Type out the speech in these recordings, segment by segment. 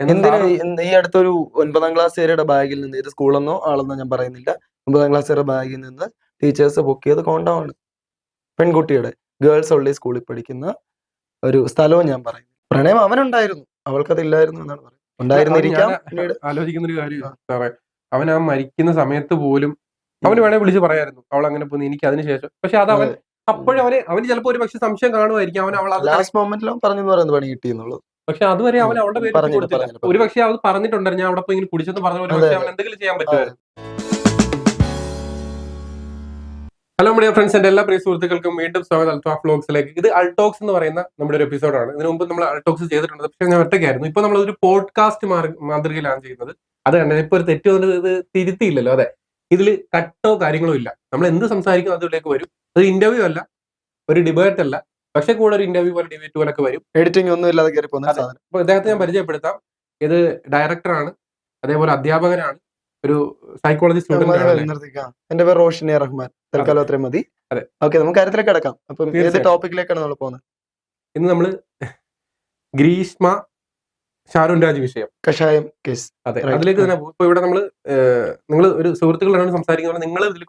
എന്തിന് ഈ- അടുത്തൊരു ഒൻപതാം ക്ലാസ്സുകാരുടെ ബാഗിൽ നിന്ന് ഇത് സ്കൂളെന്നോ ആളെന്നോ ഞാൻ പറയുന്നില്ല. ഒമ്പതാം വരെ ബാഗിൽ നിന്ന് ടീച്ചേഴ്സ് പൊക്കിയത് കോണ്ടമാണ് പെൺകുട്ടിയുടെ ഗേൾസ് ഉള്ളി സ്കൂളിൽ പഠിക്കുന്ന ഒരു സ്ഥലവും ഞാൻ പറയുന്നു. പ്രണയം അവനുണ്ടായിരുന്നു. അവൾക്കതില്ലായിരുന്നു എന്നാണ് പറയുന്നത്. ഉണ്ടായിരുന്നിരിക്കാം ആലോചിക്കുന്ന ഒരു കാര്യം സാറേ. അവൻ ആ മരിക്കുന്ന സമയത്ത് പോലും അവന് വേണേ വിളിച്ച് പറയായിരുന്നു. അവൾ അങ്ങനെ പോയി എനിക്ക് അതിനുശേഷം പക്ഷെ അത് അവൻ അപ്പോഴും അവന് അവന് ചിലപ്പോ ഒരു പക്ഷെ സംശയം കാണുമായിരിക്കും. അവൻ അവൾ ലാസ്റ്റ് മൊമെന്റിലും പറഞ്ഞു പറയുന്നത് പണി കിട്ടി എന്നുള്ളത്. പക്ഷെ അതുവരെ അവൻ അവളുടെ പേര് കൊടുത്തില്ല. ഒരു പക്ഷെ അവൾ പറഞ്ഞിട്ടുണ്ടായിരുന്നു ഞാൻ അവിടെ പോയി ഇങ്ങനെ കുടിച്ചെന്ന് പറഞ്ഞ ഒരു പക്ഷെ അവൻ എന്തെങ്കിലും ചെയ്യാൻ പറ്റുമായിരുന്നു. ഹലോ മീഡിയ ഫ്രണ്ട്സ് എന്റെ എല്ലാ പ്രിയ സുഹൃത്തുക്കൾക്കും വീണ്ടും സ്വാഗതം അൾട്രാ ഫ്ലോക്സിലേക്ക് ഇത് അൾട്ടോക്സ് എന്ന് പറയുന്ന നമ്മുടെ ഒരു എപ്പിസോഡാണ്. ഇതിനു മുമ്പ് നമ്മൾ അൾട്ടോക്സ് ചെയ്തിട്ടുണ്ട് പക്ഷെ ഞാൻ ഒറ്റയ്ക്കായിരുന്നു. ഇപ്പൊ നമ്മൾ ഒരു പോഡ്കാസ്റ്റ് മാതൃകയിലാണ് ചെയ്യുന്നത്. അത് കണ്ടത് ഇപ്പൊ ഒരു തെറ്റ് വന്നിട്ട് ഇത് തിരുത്തിയില്ലല്ലോ അതെ. ഇതിൽ കട്ടോ കാര്യങ്ങളോ ഇല്ല. നമ്മൾ എന്ത് സംസാരിക്കും അതിലേക്ക് വരും. അത് ഇന്റർവ്യൂ അല്ല ഒരു ഡിബേറ്റ് അല്ല. പക്ഷെ കൂടെ ഒരു ഇന്റർവ്യൂ പോലെ ഡിബേറ്റ് പോലൊക്കെ വരും. എഡിറ്റിംഗ് ഒന്നും ഇല്ലാതെ കയറി പോകുന്ന സാധനം. അപ്പൊ ഇദ്ദേഹത്തെ ഞാൻ പരിചയപ്പെടുത്താം. ഇത് ഡയറക്ടറാണ് അതേപോലെ അധ്യാപകനാണ്. ഒരു സൈക്കോളജി സ്റ്റുഡന്റ് മതി, ആണ്. മതി, നിർത്തിക്കാം. എന്റെ പേര് റോഷിനി റഹ്മാൻ. തൽക്കാലം അത്രയും മതി. അതെ. ഓക്കെ നമുക്ക് കാര്യത്തിലേക്ക് കിടക്കാം. അപ്പം ഏത് ടോപ്പിക്കിലേക്കാണ് നമ്മൾ പോകുന്നത്? ഇന്ന് നമ്മൾ ഗ്രീഷ്മ ഷാരൂൺ രാജ് വിഷയം. കഷായം കേസ്. അതെ. അതിലേക്ക് തന്നെ പോകും ഇപ്പൊ ഇവിടെ നമ്മൾ നിങ്ങൾ ഒരു സുഹൃത്തുക്കളാണ് സംസാരിക്കുന്നത്. നിങ്ങൾ ഇതിൽ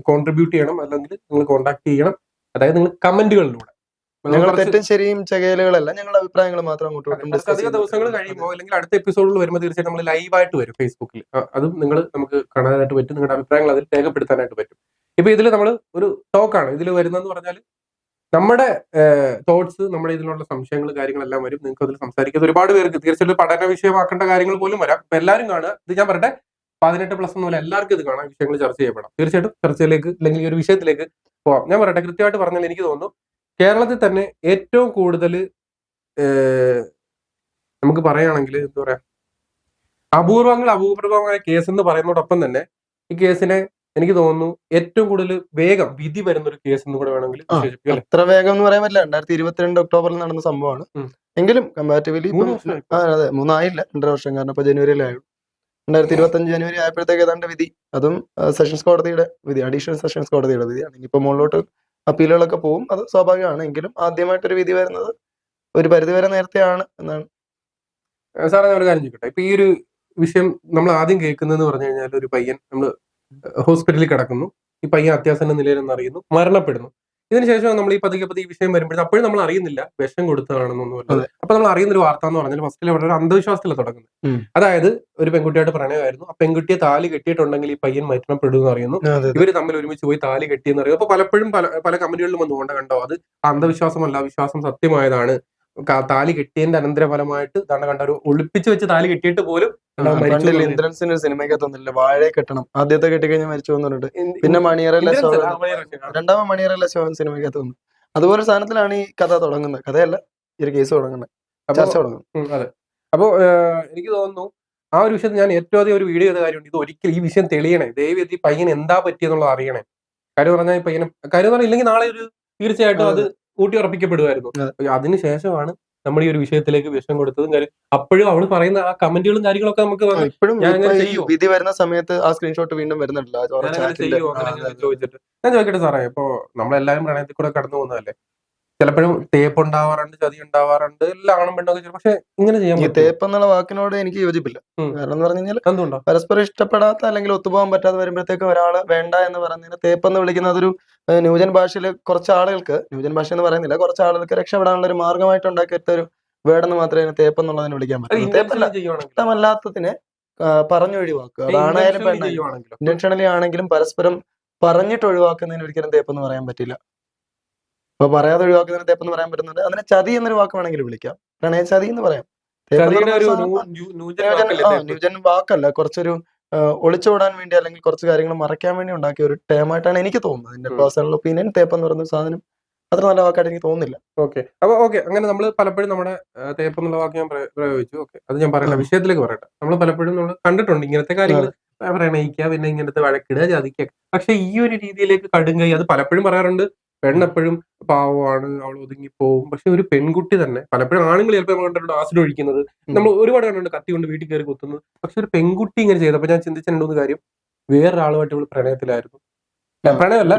കോൺട്രിബ്യൂട്ട് ചെയ്യണം. അല്ലെങ്കിൽ നിങ്ങൾ കോൺടാക്ട് ചെയ്യണം. അതായത് നിങ്ങൾ കമന്റുകളിലൂടെ ഞങ്ങൾ തെറ്റും ശരിയും ചകയലുകളല്ല ഞങ്ങളുടെ അഭിപ്രായങ്ങൾ മാത്രം അങ്ങോട്ട് അധിക ദിവസങ്ങൾ കഴിയുമ്പോൾ അല്ലെങ്കിൽ അടുത്ത എപ്പിസോഡിൽ വരുമ്പോൾ തീർച്ചയായിട്ടും നമ്മൾ ലൈവായിട്ട് വരും ഫേസ്ബുക്കിൽ അതും നിങ്ങൾ നമുക്ക് കാണാനായിട്ട് പറ്റും നിങ്ങളുടെ അഭിപ്രായങ്ങൾ അതിൽ രേഖപ്പെടുത്താനായിട്ട് പറ്റും. ഇപ്പൊ ഇതിൽ നമ്മൾ ഒരു ടോക്കാണ് ഇതിൽ വരുന്നതെന്ന് പറഞ്ഞാൽ നമ്മുടെ തോട്ട്സ് നമ്മുടെ ഇതിലുള്ള സംശയങ്ങൾ കാര്യങ്ങളെല്ലാം വരും. നിങ്ങൾക്ക് അതിൽ സംസാരിക്കുന്നത് ഒരുപാട് പേർക്ക് തീർച്ചയായിട്ടും പഠന വിഷയമാക്കേണ്ട കാര്യങ്ങൾ പോലും വരാം. അപ്പൊ എല്ലാവരും കാണുക. ഇത് ഞാൻ പറയട്ടെ പതിനെട്ട് പ്ലസ് ഒന്നുമല്ല എല്ലാവർക്കും ഇത് കാണാം വിഷയങ്ങൾ ചർച്ച ചെയ്യപ്പെടാം. തീർച്ചയായിട്ടും ചർച്ചയിലേക്ക് അല്ലെങ്കിൽ ഈ ഒരു വിഷയത്തിലേക്ക് പോവാം. ഞാൻ പറയട്ടെ കൃത്യമായിട്ട് പറഞ്ഞാൽ എനിക്ക് തോന്നുന്നു കേരളത്തിൽ തന്നെ ഏറ്റവും കൂടുതൽ നമുക്ക് പറയുകയാണെങ്കിൽ എന്താ പറയാ അപൂർവങ്ങൾ അപൂർവമായ കേസ് എന്ന് പറയുന്നതോടൊപ്പം തന്നെ ഈ കേസിനെ എനിക്ക് തോന്നുന്നു ഏറ്റവും കൂടുതൽ വേഗം വിധി വരുന്ന ഒരു കേസ് എന്ന് കൂടെ വേണമെങ്കിൽ? അത്ര വേഗം എന്ന് പറയാൻ പറ്റില്ല. രണ്ടായിരത്തി ഇരുപത്തിരണ്ട് ഒക്ടോബറിൽ നടന്ന സംഭവമാണ്. എങ്കിലും കമ്പാരിറ്റീവ്ലി അതെ മൂന്നായില്ല. രണ്ടര വർഷം കാരണം ഇപ്പൊ ജനുവരിയിലായുള്ളൂ രണ്ടായിരത്തി ഇരുപത്തി അഞ്ച് ജനുവരി ആയപ്പോഴത്തേക്ക് ഏതാണ്ട് വിധി. അതും സെഷൻസ് കോടതിയുടെ വിധി അഡീഷണൽ സെഷൻസ് കോടതിയുടെ വിധിയാണ്. ഇനിയിപ്പോ മുകളിലോട്ട് അപ്പീലുകളൊക്കെ പോകും അത് സ്വാഭാവികമാണ്. എങ്കിലും ആദ്യമായിട്ടൊരു വിധി വരുന്നത് ഒരു പരിധിവരെ നേരത്തെയാണ് എന്നാണ്. സാറേ ഒരു കാര്യം ചോദിക്കട്ടെ. ഇപ്പൊ ഈ ഒരു വിഷയം നമ്മൾ ആദ്യം കേൾക്കുന്നതെന്ന് പറഞ്ഞു കഴിഞ്ഞാൽ ഒരു പയ്യൻ നമ്മൾ ഹോസ്പിറ്റലിൽ കിടക്കുന്നു. ഈ പയ്യൻ അത്യാസന്ന നിലയിലെന്ന് അറിയുന്നു. മരണപ്പെടുന്നു. ഇതിനുശേഷം നമ്മൾ ഈ പതുക്കെ പതി ഈ വിഷയം വരുമ്പോഴേ അപ്പോഴും നമ്മൾ അറിയുന്നില്ല വിഷം കൊടുത്തതാണെന്നൊന്നും അതെ. അപ്പൊ നമ്മൾ അറിയുന്ന ഒരു വാർത്ത എന്ന് പറഞ്ഞാൽ ഫസ്റ്റിൽ അവിടെ ഒരു അന്ധവിശ്വാസത്തിലാണ് തുടങ്ങുന്നത്. അതായത് ഒരു പെൺകുട്ടിയായിട്ട് പ്രണയമായിരുന്നു. ആ പെൺകുട്ടിയെ താലി കെട്ടിയിട്ടുണ്ടെങ്കിൽ ഈ പയ്യൻ മരണപ്പെടുമെന്ന് അറിയുന്നു. അതെ ഇവർ തമ്മിൽ ഒരുമിച്ച് പോയി താലി കെട്ടിയെന്ന് അറിയുന്നു. അപ്പൊ പലപ്പോഴും പല പല കമ്പനികളിലും വന്നുകൊണ്ട് കണ്ടോ? അത് അന്ധവിശ്വാസമല്ല. വിശ്വാസം സത്യമായതാണ്. താലി കിട്ടിയതിന്റെ അനന്തരഫലമായിട്ട് ദാണ്ട കണ്ട ഒരു ഒളിപ്പിച്ച് വെച്ച് താലി കിട്ടിയിട്ട് പോലും ഇന്ദ്രൻസിന് ഒരു സിനിമയ്ക്ക് തന്നില്ല വാഴയെ കെട്ടണം. ആദ്യത്തെ കെട്ടിക്കഴിഞ്ഞാൽ മരിച്ചു പറഞ്ഞിട്ട് പിന്നെ മണിയറയിലെ ഇന്ദ്രൻസ് ശോഭന അല്ല, മണിയറ- ആ. രണ്ടാമത് മണിയറല്ല ശോഭൻ സിനിമയ്ക്ക് തോന്നുന്നു അതുപോലെ സാധനത്തിലാണ് ഈ കഥ തുടങ്ങുന്നത്. കഥയല്ല ഈ ഒരു കേസ് തുടങ്ങുന്നത്. ചർച്ച തുടങ്ങുന്നത് അതെ. അപ്പോ എനിക്ക് തോന്നുന്നു ആ ഒരു വിഷയത്തിൽ ഞാൻ ഏറ്റവും അധികം ഒരു വീഡിയോ ചെയ്ത കാര്യമുണ്ട്. ഇത് ഒരിക്കലും ഈ വിഷയം തെളിയണേ. ദൈവം ഈ പയ്യൻ എന്താ പറ്റിയെന്നുള്ളത് അറിയണേ. കാര്യം പറഞ്ഞാൽ ഈ പയ്യനെ കാര്യം പറഞ്ഞാൽ ഇല്ലെങ്കിൽ നാളെ ഒരു തീർച്ചയായിട്ടും അത് ഊട്ടി ഉറപ്പിക്കപ്പെടുമായിരുന്നു അതിനുശേഷമാണ് നമ്മൾ ഈ ഒരു വിഷയത്തിലേക്ക് വിഷയം കൊടുത്തതും കാര്യം അപ്പോഴും അവൾ പറയുന്ന ആ കമന്റുകളും കാര്യങ്ങളൊക്കെ നമുക്ക് ഇപ്പോഴും വിധി വരുന്ന സമയത്ത് ആ സ്ക്രീൻഷോട്ട് വീണ്ടും വരുന്നുണ്ടല്ലോ. ചോദിച്ചിട്ട്. ഞാൻ ചോദിക്കട്ടെ സാറേ ഇപ്പൊ നമ്മളെല്ലാരും പ്രണയത്തിൽ കൂടെ കടന്നു പോകുന്നതല്ലേ? ചിലപ്പോഴും തേപ്പ് ഉണ്ടാവാറുണ്ട് ചതി ഉണ്ടാവാറുണ്ട് എല്ലാം ആണും പെണ്ണൊക്കെ ചെയ്യും. പക്ഷെ ഇങ്ങനെ ചെയ്യാൻ ഈ തേപ്പ് എന്നുള്ള വാക്കിനോട് എനിക്ക് യോജിപ്പില്ല. കാരണം എന്ന് പറഞ്ഞു കഴിഞ്ഞാൽ എന്തുകൊണ്ടോ? പരസ്പരം ഇഷ്ടപ്പെടാത്ത അല്ലെങ്കിൽ ഒത്തുപോകാൻ പറ്റാതെ വരുമ്പോഴത്തേക്ക് ഒരാൾ വേണ്ട എന്ന് പറയുന്നതിന് തേപ്പ് എന്ന് വിളിക്കുന്നത് ഒരു ന്യൂജൻ ഭാഷയിൽ കുറച്ച് ആളുകൾക്ക് ന്യൂജൻ ഭാഷ എന്ന് പറയുന്നില്ല കുറച്ച് ആളുകൾക്ക് രക്ഷപ്പെടാനുള്ള ഒരു മാർഗമായിട്ട് ഉണ്ടാക്കിയിട്ട് ഒരു വേർഡ് എന്ന് മാത്രമേ അതിന് തേപ്പ് എന്നുള്ളതിന് വിളിക്കാൻ പറ്റൂ. ഇഷ്ടമല്ലാത്തതിനെ പറഞ്ഞൊഴിവാക്കുക അതാണായാലും പെണ്ണായാലും. ചെയ്യുവാണെങ്കിലോ? ആണെങ്കിലും പരസ്പരം പറഞ്ഞിട്ട് ഒഴിവാക്കുന്നതിന് ഒരിക്കലും തേപ്പെന്ന് പറയാൻ പറ്റില്ല. അപ്പൊ പറയാതെ ഒഴിവാക്കുന്നതിന് തേപ്പെന്ന് പറയാൻ പറ്റുന്നുണ്ട്? അതിനെ ചതി എന്നൊരു വാക്ക് വേണമെങ്കിൽ വിളിക്കാം. പ്രണയ ചതി എന്ന് പറയാം. തേപ്പ്? ന്യൂജൻ വാക്കല്ലേ. കുറച്ചൊരു ഒളിച്ചോടാൻ വേണ്ടി അല്ലെങ്കിൽ കുറച്ച് കാര്യങ്ങൾ മറയ്ക്കാൻ വേണ്ടി ഉണ്ടാക്കിയ ഒരു ടേം ആയിട്ടാണ് എനിക്ക് തോന്നുന്നത്. എന്റെ. പേഴ്സണൽ ഒപ്പീനിയൻ തേപ്പ് എന്ന് പറയുന്ന സാധനം അത്ര നല്ല വാക്കായിട്ട് എനിക്ക് തോന്നുന്നില്ല. ഓക്കെ. അപ്പൊ ഓക്കെ അങ്ങനെ നമ്മൾ പലപ്പോഴും നമ്മുടെ തേപ്പ് എന്നുള്ള വാക്ക് ഞാൻ പ്രയോ- പ്രയോഗിച്ചു. ഓക്കെ. അത് ഞാൻ പറയട്ടെ വിഷയത്തിലേക്ക് പറയട്ടെ. നമ്മൾ പലപ്പോഴും നമ്മൾ കണ്ടിട്ടുണ്ട് ഇങ്ങനത്തെ കാര്യങ്ങൾ പ്രണയിക്കുക പിന്നെ ഇങ്ങനത്തെ വഴക്കിടുക ചതിക്കുക. പക്ഷെ ഈ ഒരു രീതിയിലേക്ക് കടുങ്കൈ അത് പലപ്പോഴും പറയാറുണ്ട്. പെണ്ണെപ്പോഴും പാവമാണ് അവൾ ഒതുങ്ങിപ്പോവും. പക്ഷെ ഒരു പെൺകുട്ടി തന്നെ പലപ്പോഴും ആണുങ്ങൾ ചിലപ്പോൾ നമ്മൾ കണ്ടിട്ടുണ്ട് ആസിഡ് ഒഴിക്കുന്നത്. നമ്മൾ ഒരുപാട് കണ്ടിട്ടുണ്ട് കത്തി കൊണ്ട് വീട്ടിൽ കയറി കുത്തുന്നത്. പക്ഷെ ഒരു പെൺകുട്ടി ഇങ്ങനെ ചെയ്തപ്പോൾ ഞാൻ ചിന്തിച്ച കാര്യം. വേറൊരാളുമായിട്ട് ഇവൾ പ്രണയത്തിലായിരുന്നു. പ്രണയമല്ല.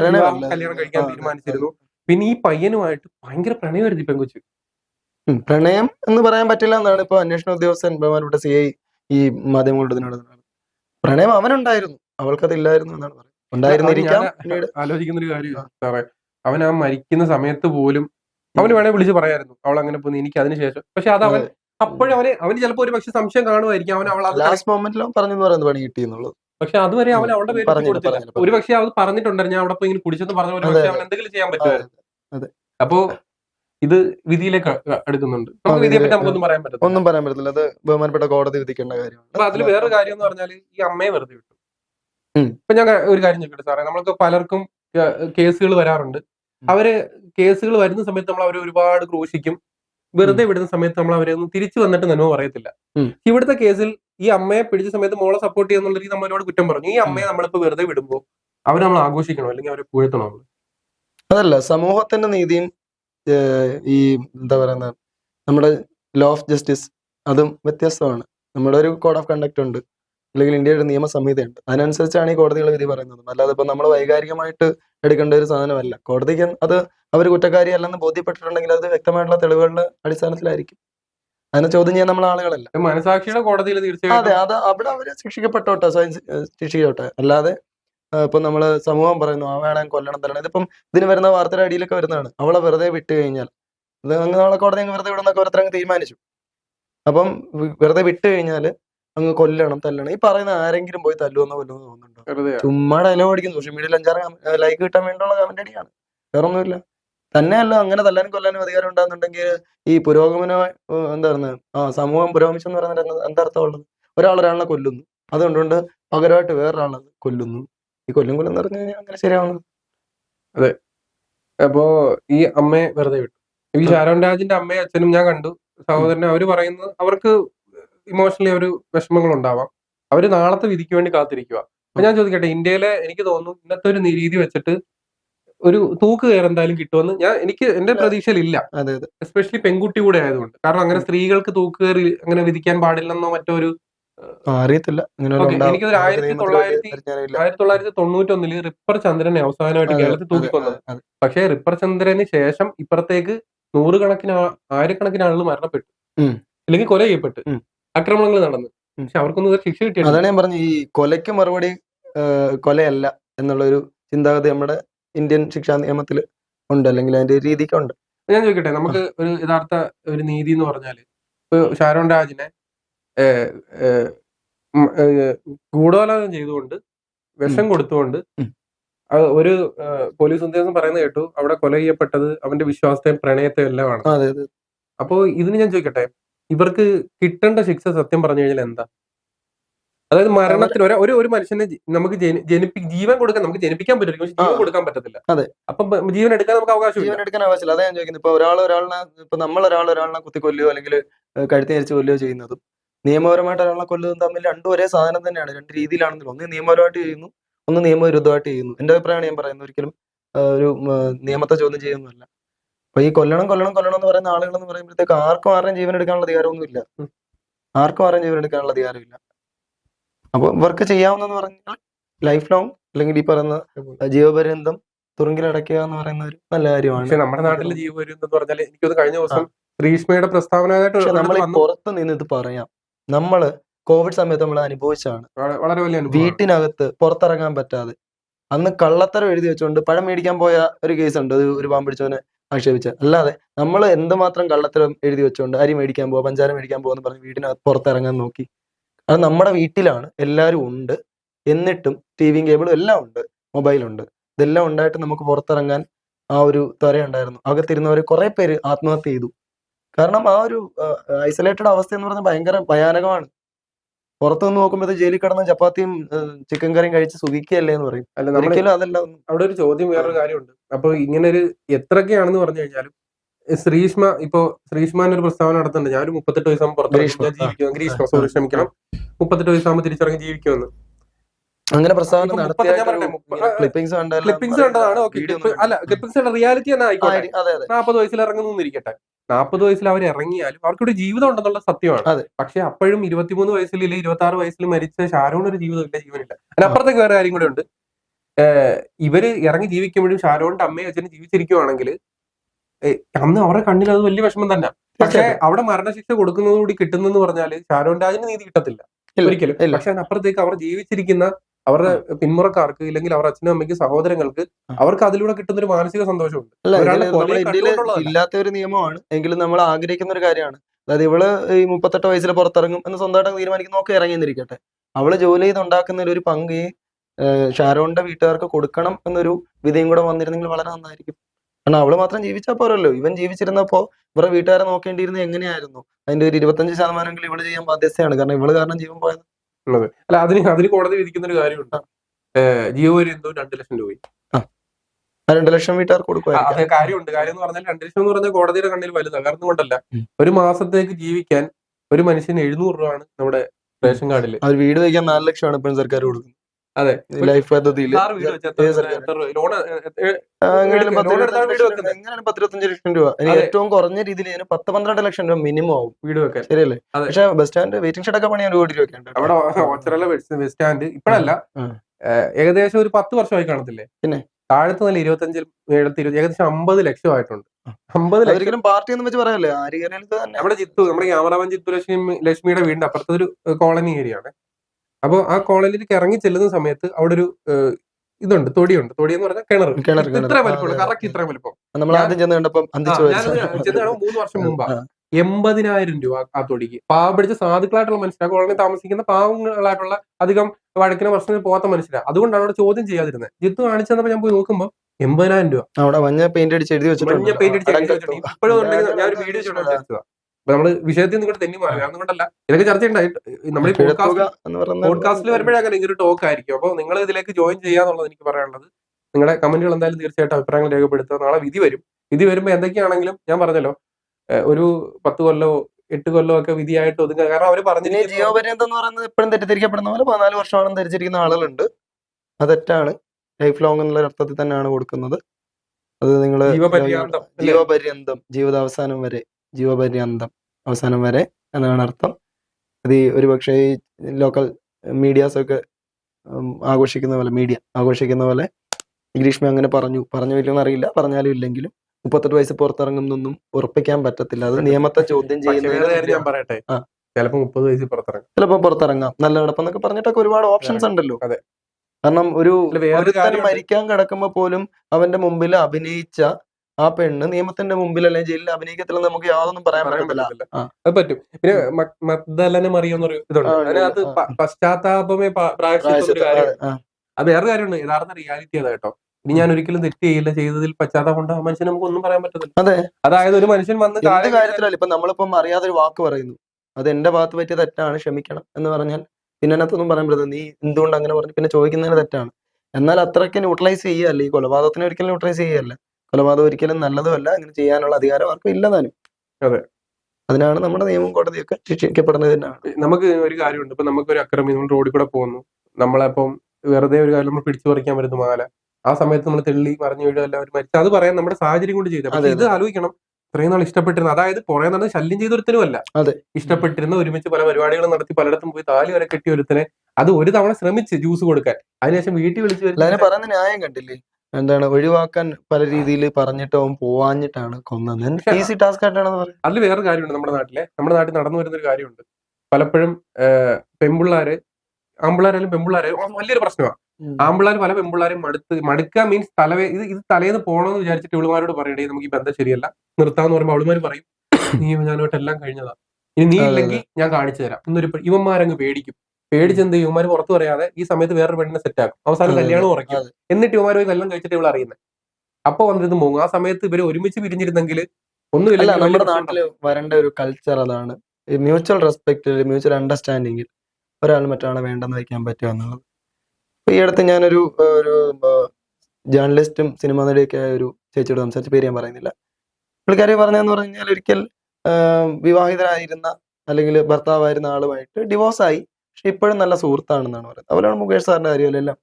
കല്യാണം കഴിക്കാൻ തീരുമാനിച്ചിരുന്നു. പിന്നെ ഈ പയ്യനുമായിട്ട് ഭയങ്കര പ്രണയമായിരുന്നു ഈ പെങ്കുച്ച് പ്രണയം എന്ന് പറയാൻ പറ്റില്ല എന്നാണ് ഇപ്പൊ അന്വേഷണ ഉദ്യോഗസ്ഥൻ ബഹുമാനപ്പെട്ട സി ഐ ഈ മാധ്യമങ്ങളുടെ പ്രണയം അവനുണ്ടായിരുന്നു. അവൾക്കതില്ലായിരുന്നു എന്നാണ് പറയുന്നത്. ഉണ്ടായിരുന്നിരിക്കാം ആലോചിക്കുന്ന ഒരു കാര്യം സാറേ. അവൻ ആ മരിക്കുന്ന സമയത്ത് പോലും അവന് വേണേ വിളിച്ച് പറയായിരുന്നു. അവൾ അങ്ങനെ പോകുന്നു എനിക്ക് അതിനുശേഷം പക്ഷെ അത് അവൻ അപ്പോഴും അവന് അവന് ചിലപ്പോ ഒരു പക്ഷെ സംശയം കാണുമായിരിക്കും. അവൻ അവൾ ലാസ്റ്റ് മൊമെന്റിലും പറഞ്ഞു പറയുന്നത് പണി കിട്ടിയെന്നുള്ളത് പക്ഷെ അതുവരെ അവൻ അവളുടെ പേര് കൊടുത്തില്ല. ഒരു പക്ഷെ അവൾ പറഞ്ഞിട്ടുണ്ടായിരുന്നു. ഞാൻ അവിടെ പോയി ഇങ്ങനെ കുടിച്ചെന്ന് പറഞ്ഞ ഒരു പക്ഷെ അവൻ എന്തെങ്കിലും ചെയ്യാൻ പറ്റുമായിരുന്നു. അപ്പോ ഇത് വിധിയിലേക്ക് എടുക്കുന്നുണ്ട് നമുക്ക് വിധിയെ പറ്റി നമുക്കൊന്നും പറയാൻ പറ്റില്ല ഒന്നും പറയാൻ പറ്റത്തില്ല. അത് ബഹുമാനപ്പെട്ട കോടതി വിധിക്കേണ്ട കാര്യമാണ്. അപ്പൊ അതിൽ വേറൊരു കാര്യം എന്ന് പറഞ്ഞാൽ ഈ അമ്മയെ വെറുതെ വിട്ടു. ഇപ്പൊ ഞാൻ ഒരു കാര്യം ചോദിക്കട്ടെ സാറേ. നമ്മൾക്ക് പലർക്കും കേസുകൾ വരാറുണ്ട്. അവർ കേസുകൾ വരുന്ന സമയത്ത് നമ്മൾ അവരെ ഒരുപാട് ക്രൂശിക്കും. വെറുതെ വിടുന്ന സമയത്ത് നമ്മൾ അവരെ ഒന്നും തിരിച്ചു വന്നിട്ട് നനവ് പറയത്തില്ല. ഇവിടുത്തെ കേസിൽ ഈ അമ്മയെ പിടിച്ച സമയത്ത് മോളെ സപ്പോർട്ട് ചെയ്യുന്ന രീതി നമ്മളോട് കുറ്റം പറഞ്ഞു. ഈ അമ്മയെ നമ്മളിപ്പോ വെറുതെ വിടുമ്പോൾ അവരെ നമ്മൾ ആഘോഷിക്കണോ? അല്ലെങ്കിൽ അവരെ പുഴത്തണോ? അതല്ല സമൂഹത്തിന്റെ നീതിയും ഈ എന്താ പറയുന്ന നമ്മുടെ ലോ ഓഫ് ജസ്റ്റിസ് അതും വ്യത്യസ്തമാണ്. നമ്മുടെ ഒരു കോഡ് ഓഫ് കണ്ടക്ട് ഉണ്ട്. അല്ലെങ്കിൽ ഇന്ത്യയുടെ നിയമ സംഹിതയുണ്ട് അതിനനുസരിച്ചാണ് ഈ കോടതികൾ വിധി പറയുന്നത്. അല്ലാതെ ഇപ്പൊ നമ്മൾ വൈകാരികമായിട്ട് എടുക്കേണ്ട ഒരു സാധനമല്ല. കോടതിക്ക് അത് അവർ കുറ്റക്കാരി അല്ലെന്ന് ബോധ്യപ്പെട്ടിട്ടുണ്ടെങ്കിൽ അത് വ്യക്തമായിട്ടുള്ള തെളിവുകളുടെ അടിസ്ഥാനത്തിലായിരിക്കും. അതിനെ ചോദ്യം ചെയ്യാൻ നമ്മൾ ആളുകളല്ല. മനസാക്ഷിയുടെ കോടതിയിൽ അതെ അത് അവിടെ അവർ ശിക്ഷിക്കപ്പെട്ടോട്ടെ സ്വയം ശിക്ഷിക്കോട്ടെ അല്ലാതെ ഇപ്പൊ നമ്മൾ സമൂഹം പറയുന്നു അവളെ കൊല്ലണം തരണം. ഇതിപ്പം ഇതിന് വരുന്ന വാർത്തയുടെ അടിയിലൊക്കെ വരുന്നതാണ്. അവളെ വെറുതെ വിട്ട് കഴിഞ്ഞാൽ. ഇത് അങ്ങ് നമ്മളെ കോടതി അങ്ങ് വെറുതെ വിടുന്നൊക്കെ ഓരോരുത്തരങ്ങ് തീരുമാനിച്ചു. അപ്പം വെറുതെ വിട്ട് കഴിഞ്ഞാൽ അങ്ങ് കൊല്ലണം തല്ലണം. ഈ പറയുന്ന ആരെങ്കിലും പോയി തല്ലുവെന്നോ കൊല്ലുമെന്ന് തോന്നുന്നുണ്ടോ? ചുമ്മാടെ ചുമ്മാ ഡയലോഗ് അടിക്കുന്നു. സോഷ്യൽ മീഡിയയിൽ അഞ്ചാറ് ലൈക്ക് കിട്ടാൻ വേണ്ടിയുള്ള കമന്റ് അടിയാണ്. വേറെ ഒന്നുമില്ല തന്നെയല്ല അങ്ങനെ തല്ലാനും കൊല്ലാനും അധികാരം ഉണ്ടാകുന്നുണ്ടെങ്കിൽ ഈ പുരോഗമന എന്താണ് ആ സമൂഹം പുരോഗമിച്ചെന്ന് പറയുന്നത് എന്താ- അർത്ഥമുള്ളത് ഒരാൾ ഒരാളെ കൊല്ലുന്നു. അതുകൊണ്ടുകൊണ്ട് പകരമായിട്ട് വേറൊരാളെ കൊല്ലുന്നു. ഈ കൊല്ലും കൊല്ലും എന്ന് പറഞ്ഞു കഴിഞ്ഞാൽ അങ്ങനെ ശരിയാവുന്നു അപ്പോ ഈ അമ്മയെ വെറുതെ വിട്ടു. ഈ ഷാരോൺ രാജിന്റെ അമ്മയും അച്ഛനും ഞാൻ കണ്ടു. സഹോദരനെ അവർ പറയുന്നത് അവർക്ക് ഇമോഷണലി ഒരു വിഷമങ്ങൾ ഉണ്ടാവാം അവർ നാളത്തെ വിധിക്ക് വേണ്ടി കാത്തിരിക്കുക അപ്പൊ ഞാൻ ചോദിക്കട്ടെ ഇന്ത്യയിലെ എനിക്ക് തോന്നുന്നു ഇന്നത്തെ ഒരു രീതി വെച്ചിട്ട് ഒരു തൂക്ക് കയറി എന്തായാലും കിട്ടുമെന്ന് ഞാൻ എനിക്ക് എന്റെ പ്രതീക്ഷയിലില്ല. എസ്പെഷ്യലി പെൺകുട്ടി കൂടെ ആയതുകൊണ്ട്. കാരണം അങ്ങനെ സ്ത്രീകൾക്ക് തൂക്ക് കയറി അങ്ങനെ വിധിക്കാൻ പാടില്ലെന്നോ മറ്റോ ഒരു അറിയത്തില്ല. എനിക്ക് എനിക്കൊരു ആയിരത്തി തൊള്ളായിരത്തി ആയിരത്തി തൊള്ളായിരത്തി തൊണ്ണൂറ്റൊന്നിൽ റിപ്പർ ചന്ദ്രനെ അവസാനമായിട്ട് കേരളത്തിൽ തൂക്കിക്കൊന്നത്. പക്ഷെ റിപ്പർ ചന്ദ്രന് ശേഷം ഇപ്പുറത്തേക്ക് നൂറുകണക്കിന് ആയിരക്കണക്കിന് ആളുകൾ മരണപ്പെട്ടു. അല്ലെങ്കിൽ കൊല ചെയ്യപ്പെട്ടു. ആക്രമണങ്ങൾ നടന്നു. പക്ഷെ അവർക്കൊന്നും ഇതുവരെ ശിക്ഷ കിട്ടിയത് അതാണ് ഞാൻ പറഞ്ഞു ഈ കൊലയ്ക്ക് മറുപടി കൊലയല്ല എന്നുള്ള ഒരു ചിന്താഗതി നമ്മുടെ ഇന്ത്യൻ ശിക്ഷാ നിയമത്തിൽ ഉണ്ട്. അല്ലെങ്കിൽ അതിന്റെ രീതിക്ക് ഉണ്ട്. ഞാൻ ചോദിക്കട്ടെ? നമുക്ക് ഒരു യഥാർത്ഥ ഒരു നീതി എന്ന് പറഞ്ഞാൽ ഇപ്പൊ ഷാരോൺ രാജിനെ ഗൂഢാലോചന ചെയ്തുകൊണ്ട് വിഷം കൊടുത്തുകൊണ്ട് ഒരു പോലീസ് ഉദ്യോഗസ്ഥൻ പറയുന്നത് കേട്ടു. അവിടെ കൊല ചെയ്യപ്പെട്ടത് അവന്റെ വിശ്വാസത്തെയും പ്രണയത്തെയും എല്ലാമാണ് അപ്പോ ഇതിന് ഞാൻ ചോദിക്കട്ടെ? ഇവർക്ക് കിട്ടേണ്ട ശിക്ഷ സത്യം പറഞ്ഞു കഴിഞ്ഞാൽ എന്താ? അതായത് മരണത്തിന് ഒരു ഒരു മനുഷ്യനെ നമുക്ക് ജനി- ജനിപ്പി ജീവൻ കൊടുക്കാൻ നമുക്ക് ജനിപ്പിക്കാൻ പറ്റില്ല പക്ഷെ ജീവൻ കൊടുക്കാൻ പറ്റത്തില്ല. അതെ. അപ്പൊ ജീവൻ എടുക്കാൻ നമുക്ക് അവകാശം ജീവൻ എടുക്കാൻ അവകാശം അതാ ഞാൻ ചോദിക്കുന്നത്. ഇപ്പൊ ഒരാൾ ഒരാളിനെ ഇപ്പൊ നമ്മൾ ഒരാൾ ഒരാളിനെ കുത്തി കൊല്ലുകയോ അല്ലെങ്കിൽ കഴുത്തി അരിച്ച് കൊല്ലുകയോ ചെയ്യുന്നതും നിയമപരമായിട്ട് ഒരാളെ കൊല്ലുന്നതും തമ്മിൽ രണ്ടും ഒരേ സാധനം തന്നെയാണ്. രണ്ട് രീതിയിലാണെങ്കിലും ഒന്ന് നിയമപരമായിട്ട് ചെയ്യുന്നു ഒന്ന് നിയമവിരുദ്ധമായിട്ട് ചെയ്യുന്നു. എന്റെ അഭിപ്രായമാണ് ഞാൻ പറയുന്നത്. ഒരിക്കലും ഒരു നിയമത്തെ ചോദ്യം ചെയ്യുന്നതല്ല. അപ്പൊ ഈ കൊല്ലണം കൊല്ലണം കൊല്ലണം എന്ന് പറയുന്ന ആളുകൾ എന്ന് പറയുമ്പോഴത്തേക്ക് ആർക്കും ആരുടെയും ജീവൻ എടുക്കാനുള്ള അധികാരമൊന്നുമില്ല ഇല്ല. ആർക്കും ആരുടെയും ജീവൻ എടുക്കാനുള്ള അധികാരമില്ല. അപ്പൊ ഇവർക്ക് ചെയ്യാവുന്നതെന്ന് പറഞ്ഞാൽ ലൈഫ് ലോങ് അല്ലെങ്കിൽ ഈ പറയുന്ന ജീവപര്യന്തം തുറങ്കിലടക്കുക എന്ന് പറയുന്ന ഒരു നല്ല കാര്യമാണ്. പക്ഷെ നമ്മുടെ നാട്ടിലെ ജീവപര്യന്തം എന്ന് പറഞ്ഞാൽ എനിക്കൊന്ന് കഴിഞ്ഞ ദിവസം ശ്രീഷ്മയുടെ പ്രസ്താവനയായിട്ട് പക്ഷെ നമ്മൾ പുറത്ത് നിന്ന് ഇത് പറയാം. നമ്മൾ കോവിഡ് സമയത്ത് നമ്മൾ അനുഭവിച്ചാണ് വളരെ വലിയ വീട്ടിനകത്ത് പുറത്തിറങ്ങാൻ പറ്റാതെ. അന്ന് കള്ളത്തരം എഴുതി വെച്ചുകൊണ്ട് പഴം മേടിക്കാൻ പോയ ഒരു കേസ് ഉണ്ട്. ഒരു- ഒരു ആക്ഷേപിച്ച. അല്ലാതെ നമ്മൾ എന്തുമാത്രം കള്ളത്തരം എഴുതി വെച്ചുകൊണ്ട് അരി മേടിക്കാൻ പോവാ പഞ്ചാര മേടിക്കാൻ പോവാന്ന് പറഞ്ഞ് വീടിന് പുറത്തിറങ്ങാൻ നോക്കി. അത് നമ്മുടെ വീട്ടിലാണ്. എല്ലാവരും ഉണ്ട്. എന്നിട്ടും ടി വിയും കേബിളും എല്ലാം ഉണ്ട്. മൊബൈലുണ്ട് ഇതെല്ലാം ഉണ്ടായിട്ട് നമുക്ക് പുറത്തിറങ്ങാൻ ആ ഒരു ത്വര ഉണ്ടായിരുന്നു. അകത്തിരുന്നവർ കുറെ പേര് ആത്മഹത്യ ചെയ്തു. കാരണം ആ ഒരു ഐസൊലേറ്റഡ് അവസ്ഥ എന്ന് പറഞ്ഞാൽ ഭയങ്കര ഭയാനകമാണ്. പുറത്തു നിന്ന് നോക്കുമ്പോൾ ജയിലിൽ കിടന്ന ചപ്പാത്തിയും ചിക്കൻ കറിയും കഴിച്ച് സുഖിക്കല്ലേ എന്ന് പറയും. അല്ല ഒരിക്കലും അതല്ല അവിടെ ഒരു ചോദ്യം വേറൊരു കാര്യമുണ്ട്. അപ്പൊ ഇങ്ങനെ ഒരു എത്രയൊക്കെയാണെന്ന് പറഞ്ഞു കഴിഞ്ഞാലും ശ്രീഷ്മ ഇപ്പോ ശ്രീഷ്മാൻ ഒരു പ്രസ്താവന നടത്തുന്നുണ്ട്. ഞാനൊരു മുപ്പത്തെട്ട് വയസ്സാകുമ്പോൾ പുറത്തിറങ്ങും ഗ്രീഷ്മ, സോറി ക്ഷമിക്കണം. മുപ്പത്തെട്ട് വയസ്സാകുമ്പോൾ തിരിച്ചിറങ്ങി ജീവിക്കുമെന്ന് അങ്ങനെ പ്രസ്താവന ക്ലിപ്പിംഗ്സ് ക്ലിപ്പിംഗ്സ് കണ്ടതാണ്. ഓക്കെ അല്ല ക്ലിപ്പിംഗ്സ് റിയാലിറ്റി തന്നെ ആയിക്കോട്ടെ. നാൽപ്പത് വയസ്സിൽ ഇറങ്ങുന്നിരിക്കട്ടെ നാൽപ്പത് വയസ്സിൽ അവർ ഇറങ്ങിയാലും അവർക്കൊരു ജീവിതം ഉണ്ടെന്നുള്ള സത്യമാണ്. പക്ഷെ അപ്പോഴും ഇരുപത്തിമൂന്ന് വയസ്സിൽ ഇല്ല ഇരുപത്തി ആറ് വയസ്സിൽ മരിച്ച ഷാരോൺ ഒരു ജീവിതമില്ല ജീവനില്ല. അതിനപ്പുറത്തേക്ക് വേറെ കാര്യം കൂടെ ഉണ്ട്. ഇവർ ഇറങ്ങി ജീവിക്കുമ്പോഴും ഷാരോണിന്റെ അമ്മയും അച്ഛനും ജീവിച്ചിരിക്കുവാണെങ്കിൽ അന്ന് അവരുടെ കണ്ണിൽ അത് വലിയ വിഷമം തന്നെ. പക്ഷെ. അവിടെ മരണശിക്ഷ കൊടുക്കുന്നതോടുകൂടി കിട്ടുന്നെന്ന് പറഞ്ഞാൽ ഷാരോൺ രാജിന് നീതി കിട്ടത്തില്ല. ഒരിക്കലും. പക്ഷെ അതിനപ്പുറത്തേക്ക് അവർ ജീവിച്ചിരിക്കുന്ന അവരുടെ പിന്മുറക്കാർക്ക് ഇല്ലെങ്കിൽ അവരുടെ അച്ഛനും അമ്മയ്ക്ക് സഹോദരങ്ങൾക്ക് അവർക്ക് അതിലൂടെ കിട്ടുന്ന ഒരു മാനസിക സന്തോഷമുണ്ട്. ഇല്ലാത്ത ഒരു നിയമമാണ്. എങ്കിലും നമ്മൾ ആഗ്രഹിക്കുന്ന ഒരു കാര്യമാണ്. അതായത് ഇവൾ ഈ മുപ്പത്തെട്ട് വയസ്സിൽ പുറത്തിറങ്ങും എന്ന് സ്വന്തമായിട്ട് തീരുമാനിക്കുന്ന നോക്കി ഇറങ്ങിയെന്നിരിക്കട്ടെ അവൾ ജോലി ചെയ്ത് ഉണ്ടാക്കുന്നതിൽ ഒരു പങ്ക് ഈ ഷാരോണിന്റെ വീട്ടുകാർക്ക് കൊടുക്കണം എന്നൊരു വിധിയും കൂടെ വന്നിരുന്നെങ്കിൽ വളരെ നന്നായിരിക്കും. കാരണം അവൾ മാത്രം ജീവിച്ചാൽ പോരല്ലോ. ഇവൻ ജീവിച്ചിരുന്നപ്പോ ഇവരുടെ വീട്ടുകാരെ നോക്കേണ്ടിയിരുന്നത് എങ്ങനെയായിരുന്നു? അതിന്റെ ഒരു ഇരുപത്തഞ്ച് ശതമാനമെങ്കിലും ഇവൾ ചെയ്യാൻ ബാധ്യസ്ഥയാണ്. കാരണം ഇവൾ കാരണം ജീവൻ പോയത് ഉള്ളത്. അല്ല അതിന് അതിന് കോടതി വിധിക്കുന്ന ഒരു കാര്യമുണ്ട് ഒരു എന്തോ രണ്ട് ലക്ഷം രൂപ. ആ. രണ്ട് ലക്ഷം വീട്ടുകാർക്ക് കൊടുക്കും അതെ കാര്യമുണ്ട്. കാര്യം എന്ന് പറഞ്ഞാൽ രണ്ട് ലക്ഷം എന്ന് പറഞ്ഞാൽ കോടതിയുടെ കണ്ണിൽ വലുതാണ് കാരണം കൊണ്ടല്ല. ഒരു മാസത്തേക്ക് ജീവിക്കാൻ ഒരു മനുഷ്യന് എഴുന്നൂറ് രൂപയാണ് നമ്മുടെ റേഷൻ കാർഡിൽ വീട് വയ്ക്കാൻ നാല് ലക്ഷമാണ് ഇപ്പോഴും സർക്കാർ കൊടുക്കുന്നത്. അതെ. ലൈഫ് പദ്ധതിയിൽ. ലക്ഷം എങ്ങനെയാണ് പത്ത് ലക്ഷം രൂപ. ഏറ്റവും കുറഞ്ഞ രീതിയിൽ ഇതിന് പത്ത് പന്ത്രണ്ട് ലക്ഷം രൂപ മിനിമം ആവും. വീട് വെക്കാൻ. ശരിയല്ലേ. പക്ഷെ ബസ് സ്റ്റാൻഡ് വെയിറ്റിംഗ് ഷെഡ് ഒക്കെ പണിയാൻ ഒരു കോടി രൂപ അവിടെ ബസ് സ്റ്റാൻഡ്. ഇപ്പഴല്ല. ഏകദേശം ഒരു പത്ത് വർഷമായി കാണത്തില്ലേ? പിന്നെ? താഴത്തെ നല്ല ഇരുപത്തഞ്ചിൽ ഏകദേശം അമ്പത് ലക്ഷം ആയിട്ടുണ്ട്. അമ്പത് ലക്ഷം. പാർട്ടി എന്ന് വെച്ച് പറയാല്ലേ? ആര് തന്നെ. നമ്മുടെ ജിത്തു നമ്മുടെ ക്യാമറാമാൻ ജിത്തു ലക്ഷ്മി ലക്ഷ്മിയുടെ വീടിന്റെ അപ്പുറത്തെ ഒരു കോളനി ഏരിയ ആണ് അപ്പോൾ ആ കോളനിയിലേക്ക് ഇറങ്ങി ചെല്ലുന്ന സമയത്ത് അവിടെ ഒരു ഇതുണ്ട് തൊടിയുണ്ട്. തൊടി എന്ന് പറഞ്ഞാൽ കിണർ കിണർ. ഇത്ര വലിപ്പമുള്ള കറക്റ്റ് ഇത്ര വലിപ്പം. നമ്മൾ ആദ്യം ചെന്ന് കണ്ടപ്പം അന്തിച്ചു ഞാനത് ചെന്ന് കാണുമ്പോൾ മൂന്ന് വർഷം മുമ്പാണ്. എൺപതിനായിരം രൂപ ആ തൊടിക്ക്. പാവം പിടിച്ച സാധുക്കളായിട്ടുള്ള മനുഷ്യരാ. കോളനി താമസിക്കുന്ന പാവങ്ങളായിട്ടുള്ള അധികം വഴക്കിന് പ്രശ്നത്തിന് പോകാത്ത മനുഷ്യരാ. അതുകൊണ്ടാണ് അവിടെ ചോദ്യം ചെയ്യാതിരുന്നത് ജിത്തു കാണിച്ചു തന്നപ്പോ ഞാൻ പോയി നോക്കുമ്പോൾ എൺപതിനായിരം രൂപ. അവിടെ മഞ്ഞ പെയിന്റ് അടിച്ച് എഴുതി വെച്ചിട്ടുണ്ട്. മഞ്ഞ പെയിന്റ് അടിച്ച് എഴുതി വെച്ചിട്ടുണ്ട്. ഇപ്പോഴും ഞാൻ ഒരു വീഡിയോ ചോദിച്ചതാ അപ്പൊ നമ്മൾ വിഷയത്തിൽ നിന്ന് തെന്നി മാറി. അതുകൊണ്ടല്ല ഇതൊക്കെ ചർച്ച ഉണ്ടായി നമ്മൾ ഈ വരുമ്പോഴേ പോഡ്കാസ്റ്റ് എന്ന് പറയുന്നത് പോഡ്കാസ്റ്റിൽ വരുമ്പോഴങ്ങനെ ഇങ്ങനെ ടോക്ക് ആയിരിക്കും. അപ്പോൾ നിങ്ങൾ ഇതിലേക്ക് ജോയിൻ ചെയ്യാന്നുള്ളത് എനിക്ക് പറയാനുള്ളത് നിങ്ങളുടെ കമന്റുകൾ എന്തായാലും തീർച്ചയായിട്ടും അഭിപ്രായങ്ങൾ രേഖപ്പെടുത്തുക. നാളെ വിധി വരും. വിധി വരുമ്പോൾ എന്തൊക്കെയാണെങ്കിലും ഞാൻ പറഞ്ഞല്ലോ ഒരു പത്ത് കൊല്ലോ എട്ട് കൊല്ലോ ഒക്കെ വിധിയായിട്ട് ഒതുങ്ങുക. കാരണം അവർ പറഞ്ഞു ജിയോ പര്യന്തം എന്ന് പറയുന്നത് എപ്പോഴും തെറ്റിദ്ധരിക്കപ്പെടുന്ന പോലെ പതിനാല് വർഷമാണെന്ന് ധരിച്ചിരിക്കുന്ന ആളുകളുണ്ട്. അത് തെറ്റാണ്. ലൈഫ് ലോങ് എന്നുള്ള അർത്ഥത്തിൽ തന്നെയാണ് കൊടുക്കുന്നത്. അത് നിങ്ങൾ? ജീവപര്യന്തം ജീവിതാവസാനം വരെ. ജീവപര്യന്തം അവസാനം വരെ എന്നാണ് അർത്ഥം. അത് ഈ ഒരുപക്ഷെ ഈ ലോക്കൽ മീഡിയാസൊക്കെ ആഘോഷിക്കുന്ന പോലെ മീഡിയ ആഘോഷിക്കുന്ന പോലെ ഗ്രീഷ്മ അങ്ങനെ പറഞ്ഞു. പറഞ്ഞു ഇല്ലെന്ന് അറിയില്ല. പറഞ്ഞാലും ഇല്ലെങ്കിലും മുപ്പത്തെട്ട് വയസ്സ് പുറത്തിറങ്ങുന്നൊന്നും ഉറപ്പിക്കാൻ പറ്റത്തില്ല. അത് നിയമത്തെ ചോദ്യം ചെയ്യുന്ന പറയട്ടെ. ചിലപ്പോ മുപ്പത് വയസ്സിൽ പുറത്തിറങ്ങും. ചിലപ്പോ പുറത്തിറങ്ങാം. നല്ല നടപ്പെന്നൊക്കെ പറഞ്ഞിട്ടൊക്കെ ഒരുപാട് ഓപ്ഷൻസ് ഉണ്ടല്ലോ. അതെ. കാരണം ഒരു. മരിക്കാൻ കിടക്കുമ്പോ പോലും അവന്റെ മുമ്പിൽ അഭിനയിച്ച ആ പെണ്ണ് നിയമത്തിന്റെ മുമ്പിൽ അല്ലെങ്കിൽ ജയിലിൽ അഭിനയിക്കത്തില്ലെന്ന് നമുക്ക് യാതൊന്നും പറയാൻ പറ്റില്ല പറ്റത്തില്ല. പറ്റത്തില്ല. അത് പറ്റും. പിന്നെ മ- മറിയെന്നൊരു ഇതുണ്ട്. അതിനകത്ത് പശ്ചാത്താപമേ അത് വേറെ കാര്യമുണ്ട്. യഥാർത്ഥ റിയാലിറ്റി അതാ കേട്ടോ. ഇനി ഞാൻ ഒരിക്കലും തെറ്റ് ചെയ്യില്ല. ചെയ്തതിൽ പശ്ചാത്താപം കൊണ്ട് ആ മനുഷ്യന് നമുക്ക് ഒന്നും പറയാൻ പറ്റത്തില്ല. അതെ. അതായത് ഒരു മനുഷ്യൻ വന്ന് കാര്യത്തിലല്ല ഇപ്പൊ നമ്മളിപ്പം അറിയാതെ ഒരു വാക്ക് പറയുന്നു. അത് എന്റെ ഭാഗത്ത് പറ്റിയ തെറ്റാണ്. ക്ഷമിക്കണം എന്ന് പറഞ്ഞാൽ പിന്നെ അതിനകത്തൊന്നും പറയാൻ പറ്റില്ല നീ എന്തുകൊണ്ട് അങ്ങനെ പറഞ്ഞു? പിന്നെ ചോദിക്കുന്നതിന് തെറ്റാണ്. എന്നാൽ അത്രയ്ക്ക് ന്യൂട്രലൈസ് ചെയ്യല്ല ഈ കൊലപാതകത്തിന് ഒരിക്കലും ന്യൂട്രലൈസ് ചെയ്യുകയല്ല കൊലപാതകം ഒരിക്കലും നല്ലതുമല്ല. അങ്ങനെ ചെയ്യാനുള്ള അധികാരം ആർക്കും ഇല്ലതാനും അതെ. അതിനാണ് നമ്മുടെ നിയമം കോടതിയൊക്കെ ശിക്ഷിക്കപ്പെടുന്നത് തന്നെയാണ് നമുക്ക് ഒരു കാര്യമുണ്ട്. ഇപ്പൊ നമുക്ക് ഒരു അക്രമി നമ്മൾ റോഡിൽ കൂടെ പോകുന്നു. നമ്മളപ്പം വെറുതെ ഒരു കാര്യം നമ്മൾ പിടിച്ചു പറിക്കാൻ വരുന്നു മാല. ആ സമയത്ത് നമ്മൾ തെള്ളി പറഞ്ഞു വീഴുക എല്ലാവരും മരിച്ചു അത് പറയാൻ നമ്മുടെ സാഹചര്യം കൊണ്ട് ചെയ്തത് അതെ, ഇത് ആലോചിക്കണം. ഇത്രയും നാൾ ഇഷ്ടപ്പെട്ടിരുന്ന അതായത് കുറെ നാൾ ശല്യം ചെയ്ത ഒരുത്തനുമല്ല. അതെ. ഇഷ്ടപ്പെട്ടിരുന്ന ഒരുമിച്ച് പല പരിപാടികളും നടത്തി പലയിടത്തും പോയി താലി വരെ കെട്ടിയ ഒരുത്തനെ അത് ഒരു തവണ ശ്രമിച്ച് ജ്യൂസ് കൊടുക്കാൻ. അതിനുശേഷം വീട്ടിൽ വിളിച്ചു അല്ല ന്യായം കണ്ടില്ലേ? എന്താണ് ഒഴിവാക്കാൻ പല രീതിയിൽ പറഞ്ഞിട്ട് അവൻ പോവാഞ്ഞിട്ടാണ് കൊന്നത്. ഈസി ടാസ്ക് ആയിട്ടാണെന്ന് പറയുന്നത് അതിൽ വേറെ കാര്യമുണ്ട് നമ്മുടെ നാട്ടിലെ. നമ്മുടെ നാട്ടിൽ നടന്നു വരുന്ന ഒരു കാര്യമുണ്ട്. പലപ്പോഴും പെമ്പിള്ളാര് ആമ്പിള്ളാരായാലും പെമ്പിള്ളാരായാലും വലിയൊരു പ്രശ്നമാണ് ആമ്പിള്ളാർ പല പെമ്പിള്ളാരും മടുത്ത് മടുക്കുക മീൻസ് തലവേ ഇത് ഇത് തലേന്ന് പോകണമെന്ന് വിചാരിച്ചിട്ട് ഇവളുമാരോട് പറയണ്ടേ നമുക്ക് ഈ ബന്ധം ശരിയല്ല. നിർത്താന്ന് പറയുമ്പോൾ അവളുമാർ പറയും നീ ഞാനോട്ട് എല്ലാം കഴിഞ്ഞതാ. ഇനി നീ ഇല്ലെങ്കിൽ ഞാൻ കാണിച്ചു തരാം. എന്നൊരു ഇവന്മാരങ്ങ് പേടിക്കും. പേടിച്ചെന്ത് ചെയ്യും? ഇവന്മാര് പുറത്തു പറയാതെ ഈ സമയത്ത് വേറൊരു പെണ്ണിനെ സെറ്റ് ആക്കും. അവസാനം കല്യാണം ഉറക്കും എന്നിട്ട് ഇവന്മാർ പോയി കല്യാണം കഴിച്ചിട്ട് ഇവൾ അറിയുന്നത് അപ്പൊ വന്നിരുന്ന് പോകും ആ സമയത്ത് ഇവർ ഒരുമിച്ച് പിരിഞ്ഞിരുന്നെങ്കിൽ ഒന്നുമില്ല നമ്മുടെ നാട്ടിൽ വരേണ്ട ഒരു കൾച്ചർ അതാണ്. മ്യൂച്വൽ റെസ്പെക്ട് മ്യൂച്വൽ അണ്ടർസ്റ്റാൻഡിങ്ങിൽ ഒരാൾ മറ്റാളെ വേണ്ടെന്ന് വയ്ക്കാൻ പറ്റുക എന്നുള്ളത്. ഇപ്പൊ ഈ അടുത്ത് ഞാനൊരു ഒരു ജേർണലിസ്റ്റും സിനിമ നടിയൊക്കെ ആയ ഒരു ചേച്ചിയോട് സംസാരിച്ച പേര് ഞാൻ പറയുന്നില്ല. പുള്ളിക്കാരി പറഞ്ഞതെന്ന് പറഞ്ഞു കഴിഞ്ഞാൽ ഒരിക്കൽ വിവാഹിതരായിരുന്ന അല്ലെങ്കിൽ ഭർത്താവായിരുന്ന ആളുമായിട്ട് ഡിവോഴ്സ് ആയി. പക്ഷെ ഇപ്പോഴും നല്ല സുഹൃത്താണെന്നാണ് പറയുന്നത്. അതുപോലെയാണ് മുകേഷ് സാറിന്റെ കാര്യമല്ല എല്ലാം.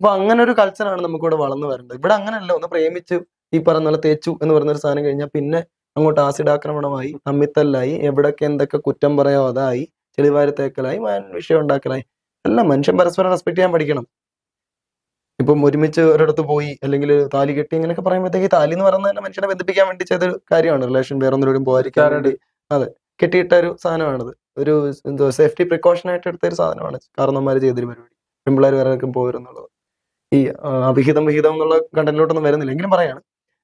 അപ്പൊ അങ്ങനെ ഒരു കൾച്ചറാണ് നമുക്കിവിടെ വളർന്നു വരേണ്ടത്. ഇവിടെ അങ്ങനെയല്ല ഒന്ന് പ്രേമിച്ച് ഈ പറഞ്ഞ നല്ല തേച്ചു എന്ന് പറയുന്ന ഒരു സാധനം കഴിഞ്ഞാൽ പിന്നെ അങ്ങോട്ട് ആസിഡ് ആക്രമണമായി തമ്മിത്തല്ലായി എവിടൊക്കെ എന്തൊക്കെ കുറ്റം പറയോ അതായി ചെളിവാരത്തേക്കലായി വിഷയം ഉണ്ടാക്കലായി. അല്ല മനുഷ്യൻ പരസ്പരം റെസ്പെക്ട് ചെയ്യാൻ പഠിക്കണം. ഇപ്പം ഒരുമിച്ച് ഒരിടത്ത് പോയി അല്ലെങ്കിൽ താലി കെട്ടി ഇങ്ങനെയൊക്കെ പറയുമ്പോഴത്തേക്ക് താലി എന്ന് പറയുന്നത് തന്നെ മനുഷ്യനെ ബന്ധിപ്പിക്കാൻ വേണ്ടി ചെയ്ത ഒരു കാര്യമാണ്. റിലേഷൻ വേറെ ഒന്നിലും പോകാതിരിക്കാൻ വേണ്ടി. അതെ. കെട്ടിയിട്ട ഒരു സാധനമാണിത്. ഒരു എന്തോ സേഫ്റ്റി പ്രിക്കോഷൻ ആയിട്ട് എടുത്ത ഒരു സാധനമാണ്. കാരണന്മാര് ചെയ്തൊരു പരിപാടി. പെൺപിള്ളേർ വേറെ പോരുന്നുള്ളത്. ഈ അവിഹിതം വിഹിതം എന്നുള്ള കണ്ടന്റിലോട്ടൊന്നും വരുന്നില്ല. എങ്കിലും പറയാണ്.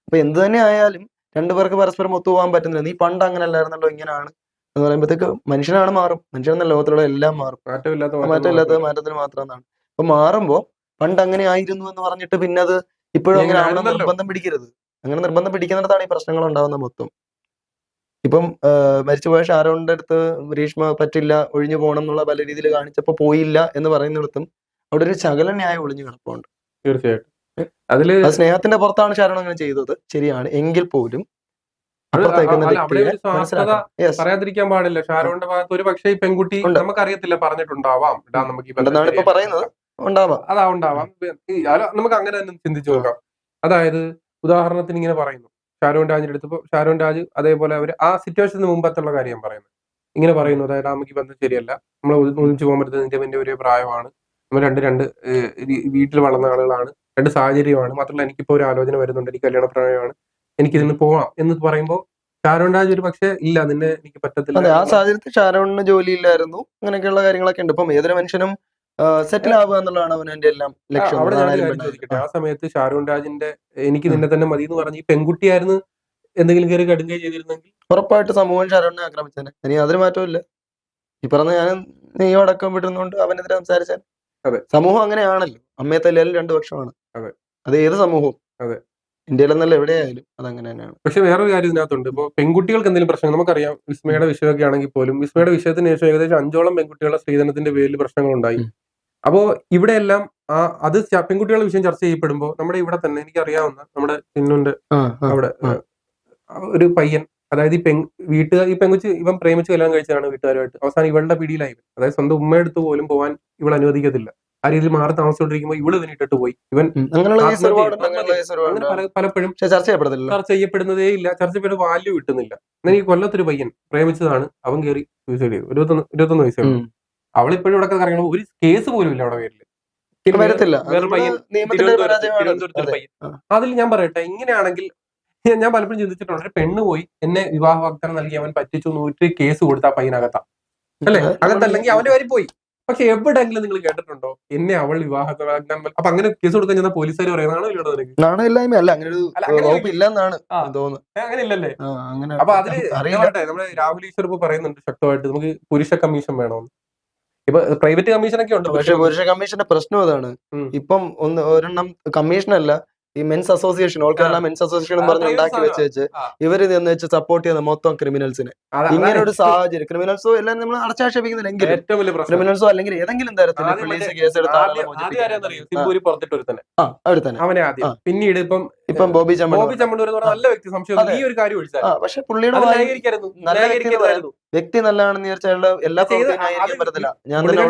അപ്പൊ എന്ത് തന്നെ ആയാലും രണ്ടുപേർക്ക് പരസ്പരം ഒത്തുപോകാൻ പറ്റുന്നില്ല. നീ പണ്ട് അങ്ങനെ അല്ലായിരുന്നല്ലോ ഇങ്ങനെയാണ് എന്ന് പറയുമ്പോഴത്തേക്ക് മനുഷ്യനാണ് മാറും. മനുഷ്യനെന്ന ലോകത്തിലുള്ള എല്ലാം മാറും. മാറ്റമില്ലാത്ത മാറ്റത്തിന് മാത്രം. എന്നാണ് അപ്പൊ മാറുമ്പോ പണ്ട് അങ്ങനെ ആയിരുന്നു എന്ന് പറഞ്ഞിട്ട് പിന്നെ അത് ഇപ്പോഴും അങ്ങനെ ആവണം നിർബന്ധം പിടിക്കരുത്. അങ്ങനെ നിർബന്ധം പിടിക്കുന്നിടത്താണ് ഈ പ്രശ്നങ്ങൾ ഉണ്ടാവുന്ന മൊത്തം. ഇപ്പം മരിച്ചുപോയ ഷാരോണിന്റെ അടുത്ത് ഗ്രീഷ്മ പറ്റില്ല ഒഴിഞ്ഞു പോകണം എന്നുള്ള പല രീതിയിൽ കാണിച്ചപ്പോ പോയില്ല എന്ന് പറയുന്നിടത്തും അവിടെ ഒരു ശകല ന്യായം ഒളിഞ്ഞു കിടപ്പുണ്ട്. തീർച്ചയായിട്ടും. അതിൽ സ്നേഹത്തിന്റെ പുറത്താണ് ഷാരോൺ അങ്ങനെ ചെയ്തത്. ശരിയാണ്. എങ്കിൽ പോലും പറയാതിരിക്കാൻ പാടില്ല. ഷാരോന്റെ ഭാഗത്ത് ഒരു പക്ഷേ ഈ പെൺകുട്ടി. നമുക്കറിയത്തില്ല പറഞ്ഞിട്ടുണ്ടാവാം. ഇടാ നമുക്ക് ഇപ്പൊ പറയുന്നത്. ഉണ്ടാവാം. അതാ ഉണ്ടാവാം. നമുക്ക് അങ്ങനെ തന്നെ ചിന്തിച്ചു നോക്കാം. അതായത് ഉദാഹരണത്തിന് ഇങ്ങനെ പറയുന്നു. ഷാരോൺ രാജിന്റെ അടുത്ത് ഇപ്പൊ ഷാരോൺ രാജ് അതേപോലെ അവർ ആ സിറ്റുവേഷന് മുമ്പത്തുള്ള കാര്യം പറയുന്നത് ഇങ്ങനെ പറയുന്നു. അതായത് ഈ ബന്ധം ശരിയല്ല. നമ്മൾ ഒന്നിച്ചു പോകാൻ പറ്റുന്നത് നിന്റെ വലിയ ഒരു പ്രായമാണ്. നമ്മൾ രണ്ട് രണ്ട് വീട്ടിൽ വളർന്ന ആളുകളാണ്. രണ്ട് സാഹചര്യമാണ്. മാത്രമല്ല എനിക്കിപ്പോ ഒരു ആലോചന വരുന്നുണ്ട്. എനിക്ക് കല്യാണ പ്രായമാണ് എനിക്ക് ഇതിന് പോവാം എന്ന് പറയുമ്പോൾ ഷാരോൺ രാജ് ഒരു പക്ഷേ ഇല്ല. നിന്നെ എനിക്ക് പറ്റത്തില്ല. ആ സാഹചര്യത്തിൽ ഷാരോണിന് ജോലിയില്ലായിരുന്നു അങ്ങനെയൊക്കെയുള്ള കാര്യങ്ങളൊക്കെ ഉണ്ട്. ഇപ്പം ഏതൊരു മനുഷ്യനും സെറ്റിൽ ആവുക എന്നുള്ളതാണ് അവൻ എന്റെ എല്ലാം ലക്ഷ്യം അവിടെ ഞാൻ. ചോദിക്കട്ടെ ആ. സമയത്ത് ഷാരൂൺ രാജിന്റെ എനിക്ക് നിന്നെ തന്നെ മതി എന്ന് പറഞ്ഞ് ഈ പെൺകുട്ടിയായിരുന്നു എന്തെങ്കിലും കയറി കടുകയും ചെയ്തിരുന്നെങ്കിൽ? ഉറപ്പായിട്ട് സമൂഹം ഷാരൂണിനെ ആക്രമിച്ചേനെ. ഇനി അതൊരു മാറ്റമില്ല ഈ പറഞ്ഞ ഞാൻ നീ അടക്കം വിടുന്നോണ്ട് അവനെതിരെ സംസാരിച്ചാൽ അതെ. സമൂഹം അങ്ങനെയാണല്ലോ. അമ്മയെ തല്ലിയാലും രണ്ടു പക്ഷമാണ്. അതെ. അത് ഏത് സമൂഹവും? അതെ. ഇന്ത്യയിലെന്നല്ല എവിടെയായാലും അത് അങ്ങനെ തന്നെയാണ്. പക്ഷെ വേറൊരു കാര്യം ഇതിനകത്തുണ്ട്. ഇപ്പൊ പെൺകുട്ടികൾക്ക് എന്തെങ്കിലും പ്രശ്നം നമുക്കറിയാം വിസ്മയുടെ വിഷയമൊക്കെ ആണെങ്കിൽ പോലും വിസ്മയുടെ വിഷയത്തിന് ശേഷം ഏകദേശം അഞ്ചോളം പെൺകുട്ടികളുടെ സ്ത്രീധനത്തിന്റെ പേരിൽ പ്രശ്നങ്ങൾ ഉണ്ടായി ഉം. അപ്പോ ഇവിടെ എല്ലാം ആ അത് പെൺകുട്ടികളുടെ വിഷയം ചർച്ച ചെയ്യപ്പെടുമ്പോൾ നമ്മുടെ ഇവിടെ തന്നെ എനിക്ക് അറിയാവുന്ന നമ്മുടെ ആ. അവിടെ ഒരു പയ്യൻ അതായത് ഈ പെൺ വീട്ടുകാർ ഈ പെങ്കുച്ച് ഇവൻ പ്രേമിച്ച് കല്യാണം കഴിച്ചതാണ് വീട്ടുകാരുമായിട്ട്. അവസാനം ഇവളുടെ പിടിയിലായി. അതായത് സ്വന്തം ഉമ്മയെടുത്ത് പോലും പോകാൻ ഇവൾ അനുവദിക്കത്തില്ല. ആ രീതിയിൽ മാറി താമസിച്ചോണ്ടിരിക്കുമ്പോൾ ഇവൾ ഇതിനെ ഇട്ടിട്ട് പോയി. ഇവൻ പലപ്പോഴും ചർച്ച ചെയ്യപ്പെടുന്നതേ ഇല്ല. ചർച്ച ചെയ്യപ്പെടുന്ന വാല്യൂ കിട്ടുന്നില്ല. എന്നാൽ ഈ കൊല്ലത്തൊരു പയ്യൻ പ്രേമിച്ചതാണ്. അവൻ കയറി സൂയിസൈഡ് ചെയ്തു. ഇരുപത്തൊന്ന് ഇരുപത്തൊന്ന് വയസ്സുള്ളൂ ഉം. അവളിപ്പോഴും ഇവിടെ കറങ്ങണം ഒരു കേസ് പോലും ഇല്ല അവിടെ പേരിൽ. വരത്തില്ല. അതിൽ ഞാൻ പറയട്ടെ ഇങ്ങനെയാണെങ്കിൽ ഞാൻ- പലപ്പോഴും ചിന്തിച്ചിട്ടുണ്ട്. ഒരു പെണ്ണ് പോയി എന്നെ വിവാഹ വാഗ്ദാനം നൽകി അവൻ പറ്റിച്ചു നൂറ്റി കേസ് കൊടുത്താ പയ്യനകത്താ. അല്ലെ? അകത്തല്ലെങ്കിൽ അവന്റെ വരി പോയി. പക്ഷെ എവിടെയെങ്കിലും നിങ്ങൾ കേട്ടിട്ടുണ്ടോ? എന്നെ അവൾ വിവാഹ വാഗ്ദാനം അപ്പൊ അങ്ങനെ കേസ് കൊടുക്കാൻ ചെന്ന പോലീസുകാർ പറയുന്നതാണോ ഇല്ലടോ നിനക്ക്? നാണമില്ലായ്മ അല്ല അങ്ങനെ ഒരു അങ്ങനെ ഇല്ലല്ലേ അപ്പൊ അതിൽ അറിയില്ല. നമ്മുടെ രാഹുൽ ഈശ്വർ ഇപ്പൊ പറയുന്നുണ്ട് ശക്തമായിട്ട് നമുക്ക് പുരുഷ കമ്മീഷൻ വേണമെന്ന് ഇപ്പൊ പ്രൈവറ്റ് കമ്മീഷൻ ഒക്കെ ഉണ്ട് പക്ഷെ പുരുഷ കമ്മീഷന്റെ പ്രശ്നം അതാണ്. ഇപ്പം ഒന്ന് ഒരെണ്ണം കമ്മീഷൻ അല്ല ഈ men's association all Kerala men's association പറഞ്ഞ് ഉണ്ടാക്കി വെച്ച് വെച്ച് ആ. ഇവർ നിന്ന് വെച്ച് സപ്പോർട്ട് ചെയ്യുന്ന മൊത്തം ക്രിമിനൽസിനെ ഇങ്ങനെ ഒരു സാഹചര്യം ക്രിമിനൽസോ എല്ലാം നമ്മൾ അടച്ചാക്ഷേപിക്കുന്നില്ലെങ്കിൽ ക്രിമിനൽസോ അല്ലെങ്കിൽ ഏതെങ്കിലും തരത്തിൽ പോലീസ് കേസ് എടുത്ത പിന്നീട് ഇപ്പം ഇപ്പം ബോബി ചമ്മൺ ബോബി ചമ്മണ്ടൂർ എന്ന് നല്ല വ്യക്തി സംശയം. ഈ ഒരു കാര്യം ഒഴിച്ചാൽ. പക്ഷെ പുള്ളിയുടെ നല്ല വ്യക്തി നല്ലതാണെന്ന് വിചാരിച്ചാൽ എല്ലാ പറ്റത്തില്ല. ഞാൻ തന്നെ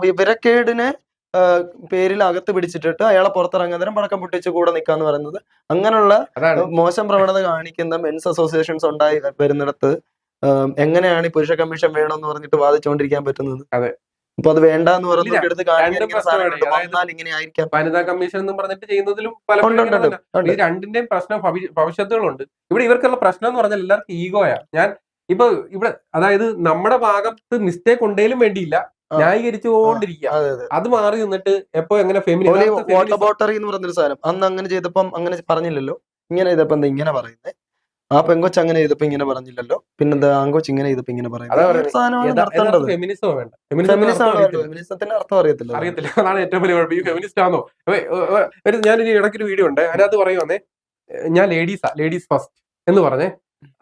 പുള്ളിക്കാരൻ പേരിൽ അകത്ത് പിടിച്ചിട്ടിട്ട് അയാളെ പുറത്തിറങ്ങാൻ നേരം പടക്കം പൊട്ടിച്ച് കൂടെ നിൽക്കാന്ന് പറയുന്നത്. അങ്ങനെയുള്ള മോശം പ്രവണത കാണിക്കുന്ന മെൻസ് അസോസിയേഷൻസ് ഉണ്ടായി വരുന്നിടത്ത് എങ്ങനെയാണ് ഈ പുരുഷ കമ്മീഷൻ വേണമെന്ന് പറഞ്ഞിട്ട് വാദിച്ചുകൊണ്ടിരിക്കാൻ പറ്റുന്നത്? അതെ. അപ്പൊ അത് വേണ്ട എന്ന് പറഞ്ഞിട്ട് വനിതാ കമ്മീഷൻ എന്ന് പറഞ്ഞിട്ട് ചെയ്യുന്നതിലും പല രണ്ടിന്റെയും പ്രശ്നം ഭവി- ഭവിഷ്യത്തുകളുണ്ട്. ഇവിടെ ഇവർക്കുള്ള പ്രശ്നം എന്ന് പറഞ്ഞാൽ എല്ലാവർക്കും ഈഗോയാ. ഞാൻ ഇപ്പൊ ഇവിടെ അതായത് നമ്മുടെ ഭാഗത്ത് മിസ്റ്റേക്ക് ഉണ്ടെങ്കിലും വേണ്ടിയില്ല. ന്യായീകരിച്ചുകൊണ്ടിരിക്കുക അതെ മാറി നിന്നിട്ട് എപ്പോ എങ്ങനെ വാട്ടർ ബോട്ടറി എന്ന് പറഞ്ഞൊരു സാധനം. അന്ന് അങ്ങനെ ചെയ്തപ്പം അങ്ങനെ പറഞ്ഞില്ലല്ലോ. ഇങ്ങനെ ചെയ്തപ്പോ എന്താ ഇങ്ങനെ പറയുന്നത് ആ പെങ്കൊച്ച് അങ്ങനെ ചെയ്തപ്പോ ഇങ്ങനെ പറഞ്ഞില്ലല്ലോ. പിന്നെന്താ ആങ്കൊച്ച് ഇങ്ങനെ ചെയ്തപ്പോ ഇങ്ങനെ പറയുന്നത് ഫെമിനിസത്തിന്റെ അർത്ഥം അറിയത്തില്ല. അറിയത്തില്ല. അതാണ് ഏറ്റവും വലിയ കുഴപ്പം. ഈ ഫെമിനിസ്റ്റ് ആണോ? ഞാനൊരു ഇടയ്ക്കൊരു വീഡിയോ ഉണ്ട്. അതിനകത്ത് പറയുവാന്നേ ഞാൻ ലേഡീസാ ലേഡീസ് ഫസ്റ്റ് എന്ന് പറഞ്ഞേ.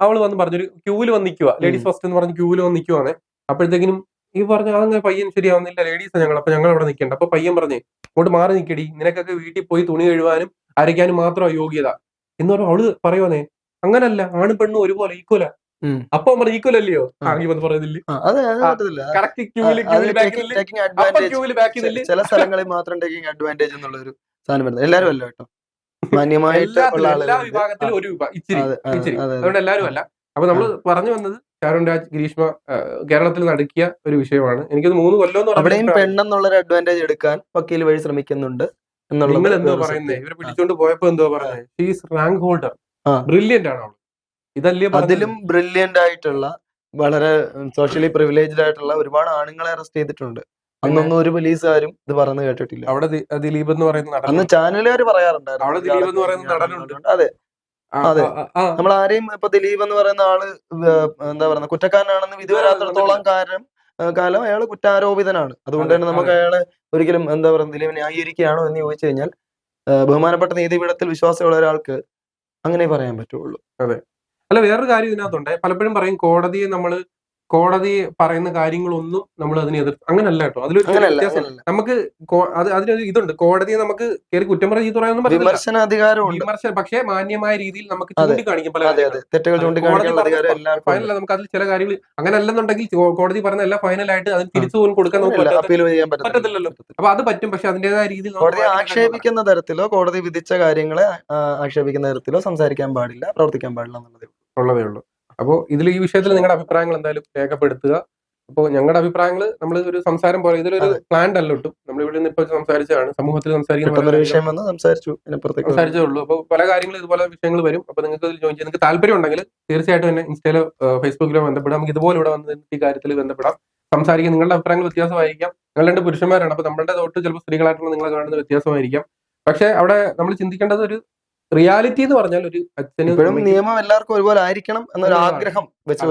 അവൾ വന്ന് പറഞ്ഞൊരു ക്യൂവിൽ വന്ന് നിൽക്കുക ലേഡീസ് ഫസ്റ്റ് എന്ന് പറഞ്ഞ് ക്യൂവിൽ വന്ന് നിൽക്കുവാന്നേ അപ്പോഴത്തേക്കിനും ഈ പറഞ്ഞ അതങ്ങനെ പയ്യൻ ശരിയാവുന്നില്ല ലേഡീസ് ഞങ്ങൾ അപ്പൊ ഞങ്ങൾ അവിടെ നിൽക്കണ്ട അപ്പൊ പയ്യൻ പറഞ്ഞേ ഇങ്ങോട്ട് മാറി നിൽക്കടി നിനക്കൊക്കെ വീട്ടിൽ പോയി തുണി കഴുകാനും അരയ്ക്കാനും മാത്രമാണ് യോഗ്യത. എന്ന് പറഞ്ഞു അവൾ പറയുവാനേ അങ്ങനല്ല ആണും പെണ്ണും ഒരുപോലെ ഈക്വല. അപ്പൊ പറഞ്ഞു ഈക്വൽ അല്ലയോ? ആ. ആകി വന്ന് പറയുന്നില്ല? ചില സ്ഥലങ്ങളിൽ മാത്രം ടേക്കിംഗ് അഡ്വാന്റേജ് എന്നുള്ള ഒരു സാധനം വരുന്നത്. എല്ലാരും അല്ല കേട്ടോ. മാന്യമായിട്ട് എല്ലാ വിഭാഗത്തിലും ഒരു ഇച്ചിരി അതെ, അതെ, ഇച്ചിരി. അതെ, അതെ. അതുകൊണ്ട് എല്ലാവരും അല്ല. അപ്പൊ നമ്മൾ പറഞ്ഞു വന്നത് ഷാരോൺ രാജ് ഗ്രീഷ്മ കേരളത്തിൽ നടക്കിയ ഒരു വിഷയമാണ്. എനിക്കത് മൂന്ന് കൊല്ലം അവിടെയും പെണ്ണെന്നുള്ള ഒരു അഡ്വാന്റേജ് എടുക്കാൻ വക്കീൽ വഴി ശ്രമിക്കുന്നുണ്ട് എന്നുള്ളത് നിങ്ങൾ എന്തോ. ഇവരെ പിടിച്ചോണ്ട് പോയപ്പോ എന്തോ പറയുന്നത് ഷീസ് റാങ്ക് ഹോൾഡർ. ബ്രില്യന്റ് ആണ് അവൾ. ഇതല്ലേ അതിലും ബ്രില്യന്റ് ആയിട്ടുള്ള വളരെ സോഷ്യലി പ്രിവിലേജ്ഡ് ആയിട്ടുള്ള ഒരുപാട് ആണുങ്ങളെ അറസ്റ്റ് ചെയ്തിട്ടുണ്ട്. അന്നൊന്നും ഒരു പോലീസുകാരും ഇത് പറഞ്ഞു കേട്ടിട്ടില്ല. അവിടെ ദിലീപ് എന്ന് പറയുന്ന നടൻ അന്ന് ചാനലുകാർ പറയാറുണ്ടായിരുന്നു അവിടെ ദിലീപ് എന്ന് പറയുന്ന നടനുണ്ട്. അതെ. അതെ. നമ്മൾ ആരെയും ഇപ്പൊ ദിലീപ് എന്ന് പറയുന്ന ആൾ എന്താ പറയുക കുറ്റക്കാരനാണെന്ന് വിധി വരാത്തിടത്തോളം കാലം ഏർ കാലം അയാൾ കുറ്റാരോപിതനാണ്. അതുകൊണ്ട് തന്നെ നമുക്ക് അയാളെ ഒരിക്കലും എന്താ പറയുക ദിലീപ് ന്യായീകരിക്കുകയാണോ എന്ന് ചോദിച്ചു കഴിഞ്ഞാൽ ബഹുമാനപ്പെട്ട നീതിപീഠത്തിൽ വിശ്വാസമുള്ള ഒരാൾക്ക് അങ്ങനെ പറയാൻ പറ്റുള്ളൂ. അതെ. അല്ല വേറൊരു കാര്യം ഇതിനകത്തുണ്ട്. പലപ്പോഴും പറയും കോടതിയെ നമ്മൾ കോടതി പറയുന്ന കാര്യങ്ങളൊന്നും നമ്മൾ അതിനെ എതിർത്ത് അങ്ങനല്ല കേട്ടോ. അതിലൊരു വ്യത്യാസം നമുക്ക് അത് അതിനൊരു ഇതുണ്ട്. കോടതിയെ നമുക്ക് കയറി കുറ്റം പറഞ്ഞ് ചീത്ത പറയാനൊന്നും വിമർശന പക്ഷേ മാന്യമായ രീതിയിൽ നമുക്ക്. ചൂണ്ടിക്കാണിക്കും പല. ഫൈനൽ നമുക്ക് അതിൽ ചില കാര്യങ്ങൾ അങ്ങനല്ലെന്നുണ്ടെങ്കിൽ കോടതി പറഞ്ഞ എല്ലാം ഫൈനലായിട്ട് അതിന് തിരിച്ചു പോലും കൊടുക്കാൻ നമുക്ക് പറ്റത്തില്ലല്ലോ. പറ്റത്തില്ല. അപ്പൊ അത് പറ്റും. പക്ഷെ അതിന്റേതായ രീതിയിൽ എടുക്കാൻ ആക്ഷേപിക്കുന്ന തരത്തിലോ കോടതി വിധിച്ച കാര്യങ്ങളെ ആക്ഷേപിക്കുന്ന തരത്തിലോ സംസാരിക്കാൻ പാടില്ല പ്രവർത്തിക്കാൻ പാടില്ല എന്നുള്ളതേ ഉള്ളൂ. അപ്പോൾ ഇതിൽ ഈ വിഷയത്തിൽ നിങ്ങളുടെ അഭിപ്രായങ്ങൾ എന്തായാലും രേഖപ്പെടുത്തുക. അപ്പോൾ ഞങ്ങളുടെ അഭിപ്രായങ്ങൾ നമ്മൾ ഒരു സംസാരം പോലെ ഇതിലൊരു. പ്ലാൻഡ് അല്ല ഒട്ടും. നമ്മൾ ഇവിടെ നിന്ന് ഇപ്പോൾ സംസാരിച്ചതാണ്. സമൂഹത്തിൽ സംസാരിക്കുന്ന സംസാരിച്ചു സംസാരിച്ചേ ഉള്ളൂ. അപ്പോൾ പല കാര്യങ്ങളും ഇതുപോലെ വിഷയങ്ങൾ വരും. അപ്പോൾ നിങ്ങൾക്ക് ഇതിൽ ജോയിൻ ചെയ്യാൻ നിങ്ങൾക്ക് താല്പര്യം ഉണ്ടെങ്കിൽ തീർച്ചയായിട്ടും തന്നെ ഇൻസ്റ്റയിലോ ഫേസ്ബുക്കിലോ ബന്ധപ്പെടാം. നമുക്ക് ഇതുപോലെ ഇവിടെ വന്ന് ഈ കാര്യത്തിൽ ബന്ധപ്പെടാം. സംസാരിക്കാം നിങ്ങളുടെ അഭിപ്രായങ്ങൾ വ്യത്യാസമായിരിക്കാം. നിങ്ങൾ രണ്ട് പുരുഷന്മാരാണ്. അപ്പോൾ നമ്മളുടെ തൊട്ട് ചിലപ്പോൾ സ്ത്രീകളായിട്ടുള്ള നിങ്ങളെ കാണുന്ന വ്യത്യാസമായിരിക്കാം. പക്ഷേ അവിടെ നമ്മൾ ചിന്തിക്കേണ്ടത് ഒരു റിയാലിറ്റി എന്ന് പറഞ്ഞാൽ ഒരു അച്ഛന് നിയമം എല്ലാവർക്കും ഒരുപോലെ ആയിരിക്കണം എന്നൊരു ആഗ്രഹം വെച്ച്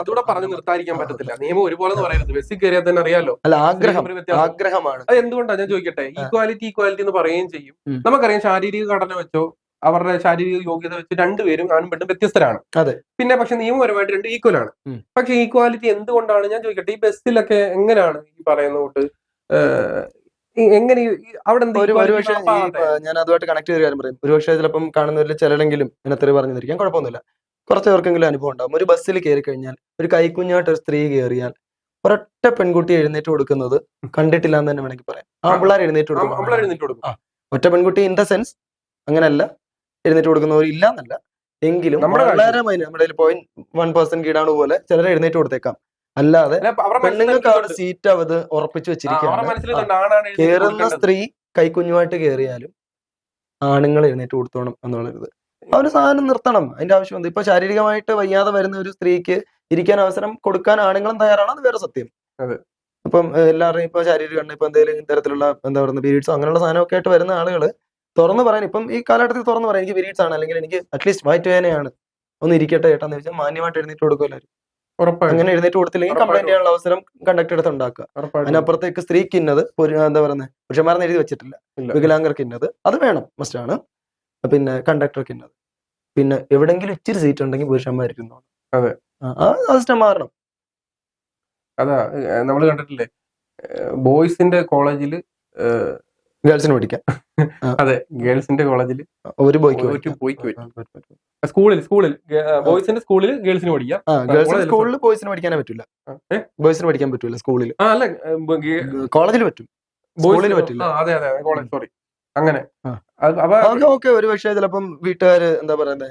അതുകൂടെ പറഞ്ഞു നിർത്താതിരിക്കാൻ പറ്റത്തില്ല. നിയമം ഒരുപോലെ എന്ന് പറയുന്നത് ബസ്സിൽ കയറിയാൽ തന്നെ അറിയാലോ. അല്ല ആഗ്രഹം. ആഗ്രഹമാണ്. അത് എന്തുകൊണ്ടാണ് ഞാൻ ചോദിക്കട്ടെ. ഈക്വാലിറ്റി ഈക്വാലിറ്റി എന്ന് പറയുകയും ചെയ്യും. നമുക്കറിയാം ശാരീരിക ഘടന വെച്ചോ അവരുടെ ശാരീരിക യോഗ്യത വെച്ച് രണ്ടുപേരും ആണും പെണ്ണും വ്യത്യസ്തരാണ്. അതെ. പിന്നെ പക്ഷെ നിയമപരമായിട്ട് രണ്ട് ഈക്വൽ ആണ്. പക്ഷെ ഈക്വാലിറ്റി എന്തുകൊണ്ടാണ്? ഞാൻ ചോദിക്കട്ടെ. ഈ ബസ്സിലൊക്കെ എങ്ങനെയാണ് ഈ പറയുന്ന എങ്ങനെ അവിടെ ഒരുപക്ഷെ ഞാൻ അതുമായിട്ട് കണക്ട് ചെയ്ത കാര്യം പറയും. ഒരുപക്ഷെ ചിലപ്പം കാണുന്നവരിൽ ചിലരെങ്കിലും ഇതിനകത്ത് പറഞ്ഞു തരിക്കാൻ കുഴപ്പമൊന്നുമില്ല. കുറച്ച് പേർക്കെങ്കിലും അനുഭവം ഉണ്ടാവും. ഒരു ബസ്സിൽ കയറി കഴിഞ്ഞാൽ ഒരു കൈക്കുഞ്ഞായിട്ട് ഒരു സ്ത്രീ കയറിയാൽ ഒരൊറ്റ പെൺകുട്ടി എഴുന്നേറ്റ് കൊടുക്കുന്നത് കണ്ടിട്ടില്ല എന്ന് തന്നെ വേണമെങ്കിൽ പറയാം. ആ പിള്ളേർ എഴുന്നേറ്റ് കൊടുക്കും എഴുന്നേറ്റ് കൊടുക്കും. ഒറ്റ പെൺകുട്ടി ഇൻ ദ സെൻസ് അങ്ങനല്ല എഴുന്നേറ്റ് കൊടുക്കുന്നവർ ഇല്ല എന്നല്ല എങ്കിലും നമ്മുടെ വളരെ മൈന നമ്മുടെ പോയിന്റ് വൺ പെർസെന്റ് കീടാണ് പോലെ ചിലർ എഴുന്നേറ്റ് കൊടുത്തേക്കാം. അല്ലാതെ പെണ്ണുങ്ങൾക്ക് അവിടെ സീറ്റ് അവത് ഉറപ്പിച്ചു വെച്ചിരിക്കുകയാണ്. കേറുന്ന സ്ത്രീ കൈക്കുഞ്ഞുമായിട്ട് കേറിയാലും ആണുങ്ങൾ എഴുന്നേറ്റ് കൊടുത്തോണം എന്നുള്ളത് ആ ഒരു സാധനം നിർത്തണം അതിന്റെ ആവശ്യമുണ്ട്. ഇപ്പൊ ശാരീരികമായിട്ട് വയ്യാതെ വരുന്ന ഒരു സ്ത്രീക്ക് ഇരിക്കാൻ അവസരം കൊടുക്കാൻ ആണുങ്ങളും തയ്യാറാണ് അത് വേറെ സത്യം. ഇപ്പം എല്ലാവരും എല്ലാവരുടെയും ഇപ്പൊ ശാരീരിക കണ്ണ് ഇപ്പൊ എന്തെങ്കിലും തരത്തിലുള്ള എന്താ പറയുക പീരീഡ്സോ അങ്ങനെയുള്ള സാധനമൊക്കെ ആയിട്ട് വരുന്ന ആളുകൾ തുറന്നു പറയാൻ ഇപ്പം ഈ കാലഘട്ടത്തിൽ തുറന്നു പറയാം എനിക്ക് പീരീഡ്സ് ആണ് അല്ലെങ്കിൽ എനിക്ക് അറ്റ്ലീസ്റ്റ് വയറ്റ് വേനയാണ് ഒന്ന് ഇരിക്കട്ടെ ഏട്ടാന്ന് ചോദിച്ചാൽ മാന്യമായിട്ട് എഴുന്നേറ്റ് കൊടുക്കുമല്ലോ അങ്ങനെ എഴുന്നേറ്റ് കൊടുത്തില്ലെങ്കിൽ. കംപ്ലൈന്റ് ചെയ്യാനുള്ള അവസരം കണ്ടക്ടർ എടുത്ത് ഉണ്ടാക്കുക. അതിനപ്പുറത്തേക്ക് സ്ത്രീക്ക് ഇന്നത് എന്താ പറയുന്നത് പുരുഷന്മാരെന്ന് എഴുതി വെച്ചിട്ടില്ല. വികലാംഗർക്ക് ഇന്നത്. അത് വേണം മസ്റ്റ് ആണ്. പിന്നെ കണ്ടക്ടർക്ക് ഇന്നത്. പിന്നെ എവിടെങ്കിലും ഇച്ചിരി സീറ്റ് ഉണ്ടെങ്കിൽ പുരുഷന്മാരിക്കുന്നു അതെ. മാറണം. അതാ നമ്മൾ കണ്ടിട്ടില്ലേ? ബോയ്സിന്റെ കോളേജിൽ ഗേൾസിന് പഠിക്കാം. അതെ ഗേൾസിന്റെ കോളേജിൽ ഒരു ബോയ്ക്ക് ഒരു പറ്റും. സ്കൂളിൽ സ്കൂളിൽ ബോയ്സിന്റെ സ്കൂളിൽ ഗേൾസിന് പഠിക്കാം. സ്കൂളിൽ ബോയ്സിന് പഠിക്കാനേ പറ്റില്ല ബോയ്സിന് പഠിക്കാൻ പറ്റില്ല സ്കൂളിൽ. അല്ല കോളേജിൽ പറ്റും. സ്കൂളിൽ പറ്റില്ല. അതെ അതെ കോളേജ് സോറി അങ്ങനെ. ഓക്കെ ഓക്കെ ഒരു പക്ഷേ ചിലപ്പം വീട്ടുകാര് എന്താ പറയുന്നത്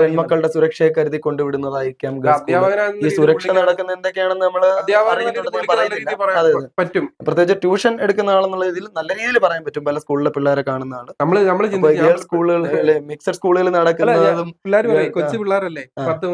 പെൺമക്കളുടെ സുരക്ഷയെ കരുതി കൊണ്ടുവിടുന്നതായിരിക്കാം ഈ സുരക്ഷ നടക്കുന്ന എന്തൊക്കെയാണെന്ന് അതെ. പറ്റും. പ്രത്യേകിച്ച് ട്യൂഷൻ എടുക്കുന്ന ആളെന്നുള്ള രീതിയിൽ നല്ല രീതിയിൽ പറയാൻ പറ്റും. പല സ്കൂളിലെ പിള്ളേരെ കാണുന്നതാണ് നമ്മൾ നമ്മൾ സ്കൂളുകൾ മിക്സഡ് സ്കൂളുകളിൽ നടക്കുന്നതും പിള്ളേർ കൊച്ചു പിള്ളേരല്ലേ. പത്ത്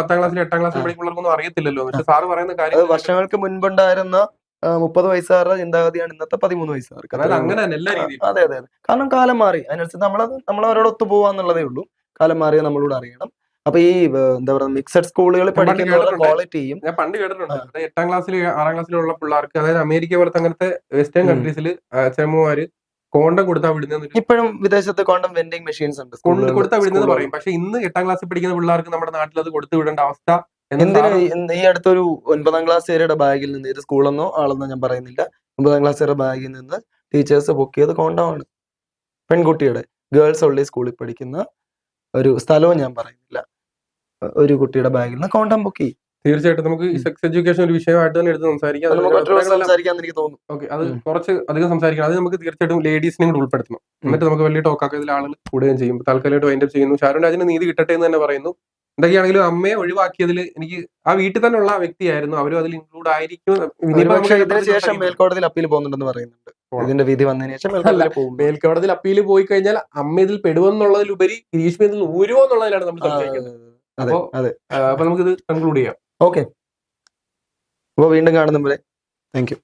പത്താം ക്ലാസ്സിൽ എട്ടാം ക്ലാസ്സിൽ പിള്ളേർക്കൊന്നും അറിയത്തില്ലല്ലോ. പക്ഷെ സാറ് പറയുന്ന കാര്യം വർഷങ്ങൾക്ക് മുൻപുണ്ടായിരുന്ന മുപ്പത് വയസ്സുകാരുടെ ചിന്താഗതിയാണ് ഇന്നത്തെ പതിമൂന്ന് വയസ്സുകാർക്ക്. കാരണം അങ്ങനെ തന്നെ എല്ലാ രീതിയിലും. അതെ അതെ അതെ. കാരണം കാലം മാറി. അതിനനുസരിച്ച് നമ്മൾ നമ്മൾ അവരോട് ഒത്തു പോവാന്നുള്ളതേ ഉള്ളൂ. കാലം മാറിയ നമ്മളോട് അറിയണം. അപ്പൊ ഈ എന്താ പറയുക മിക്സഡ് സ്കൂളുകളിൽ പഠിക്കുന്ന പഠിക്കുന്നവരുടെ ക്വാളിറ്റിയും ഞാൻ പണ്ട് കേട്ടിട്ടുണ്ട്. എട്ടാം ക്ലാസ്സിൽ ആറാം ക്ലാസ്സിലുള്ള പിള്ളേർക്ക് അതായത് അമേരിക്ക പോലത്തെ അങ്ങനത്തെ വെസ്റ്റേൺ. കൺട്രീസിൽ അച്ഛനമ്മമാര് കോണ്ടം കൊടുത്താൽ വിടുന്നത് ഇപ്പോഴും വിദേശത്ത് കോണ്ടം വെൻഡിങ് മെഷീൻസ് ഉണ്ട്. കൊടുത്താൽ വിടുന്നത് പറയും. പക്ഷെ ഇന്ന് എട്ടാം ക്ലാസ്സിൽ പഠിക്കുന്ന പിള്ളേർക്ക് നമ്മുടെ നാട്ടിൽ അത് കൊടുത്തു വിടേണ്ട അവസ്ഥ എന്തിന് ഈ- അടുത്തൊരു ഒൻപതാം ക്ലാസ് വരെയുടെ ബാഗിൽ നിന്ന് ഇത് സ്കൂളെന്നോ ആളെന്നോ ഞാൻ പറയുന്നില്ല. ഒമ്പതാം ക്ലാസ് വരെ ബാഗിൽ നിന്ന് ടീച്ചേഴ്സ് പൊക്കിയത് കോണ്ടമാണ് പെൺകുട്ടിയുടെ ഗേൾസ് ഉള്ളി സ്കൂളിൽ പഠിക്കുന്ന ഒരു സ്ഥലവും ഞാൻ പറയുന്നില്ല. ഒരു കുട്ടിയുടെ ബാഗിൽ നിന്ന് കോണ്ടം പൊക്കി തീർച്ചയായിട്ടും നമുക്ക് ഈ സെക്സ് എഡ്യൂക്കേഷൻ ഒരു വിഷയമായിട്ട് തന്നെ എടുത്ത് സംസാരിക്കാം. ഓക്കെ അത് കുറച്ച് അധികം സംസാരിക്കണം. അത് നമുക്ക് തീർച്ചയായിട്ടും ലേഡീസിനെ കൂടെ ഉൾപ്പെടുത്തണം. എന്നിട്ട് നമുക്ക് വലിയ ടോക്കാക്കി ഇതിൽ ആളുകൾ കൂടുകയും ചെയ്യും. തൽക്കാലമായിട്ട് വൈൻഡപ്പ് ചെയ്യുന്നു. ഷാരൂൺ രാജിന് നീതി കിട്ടട്ടെ എന്ന് തന്നെ പറയുന്നു. എന്തൊക്കെയാണെങ്കിലും അമ്മയെ ഒഴിവാക്കിയതിൽ എനിക്ക് ആ വീട്ടിൽ തന്നെ ഉള്ള വ്യക്തിയായിരുന്നു. അവരും അതിൽ ഇൻക്ലൂഡ് ആയിരിക്കും. നമുക്ക് ശേഷം. മേൽക്കോടതിയിൽ അപ്പീൽ പോകുന്നുണ്ടെന്ന് പറയുന്നുണ്ട്. ഇതിന്റെ വിധി വന്നതിന് ശേഷം മേൽക്കോടതിയിൽ അപ്പീൽ പോയി കഴിഞ്ഞാൽ അമ്മ ഇതിൽ പെടുമെന്നുള്ളതിലുപരി ഗിരീഷ് ഇതിൽ ഊരുമോ എന്നുള്ളതിലാണ് നമ്മൾ സംശയിക്കുന്നത് അതെ അപ്പോ- നമുക്കിത് കൺക്ലൂഡ് ചെയ്യാം. ഓക്കെ. അപ്പൊ വീണ്ടും കാണുന്നവരെ താങ്ക് യു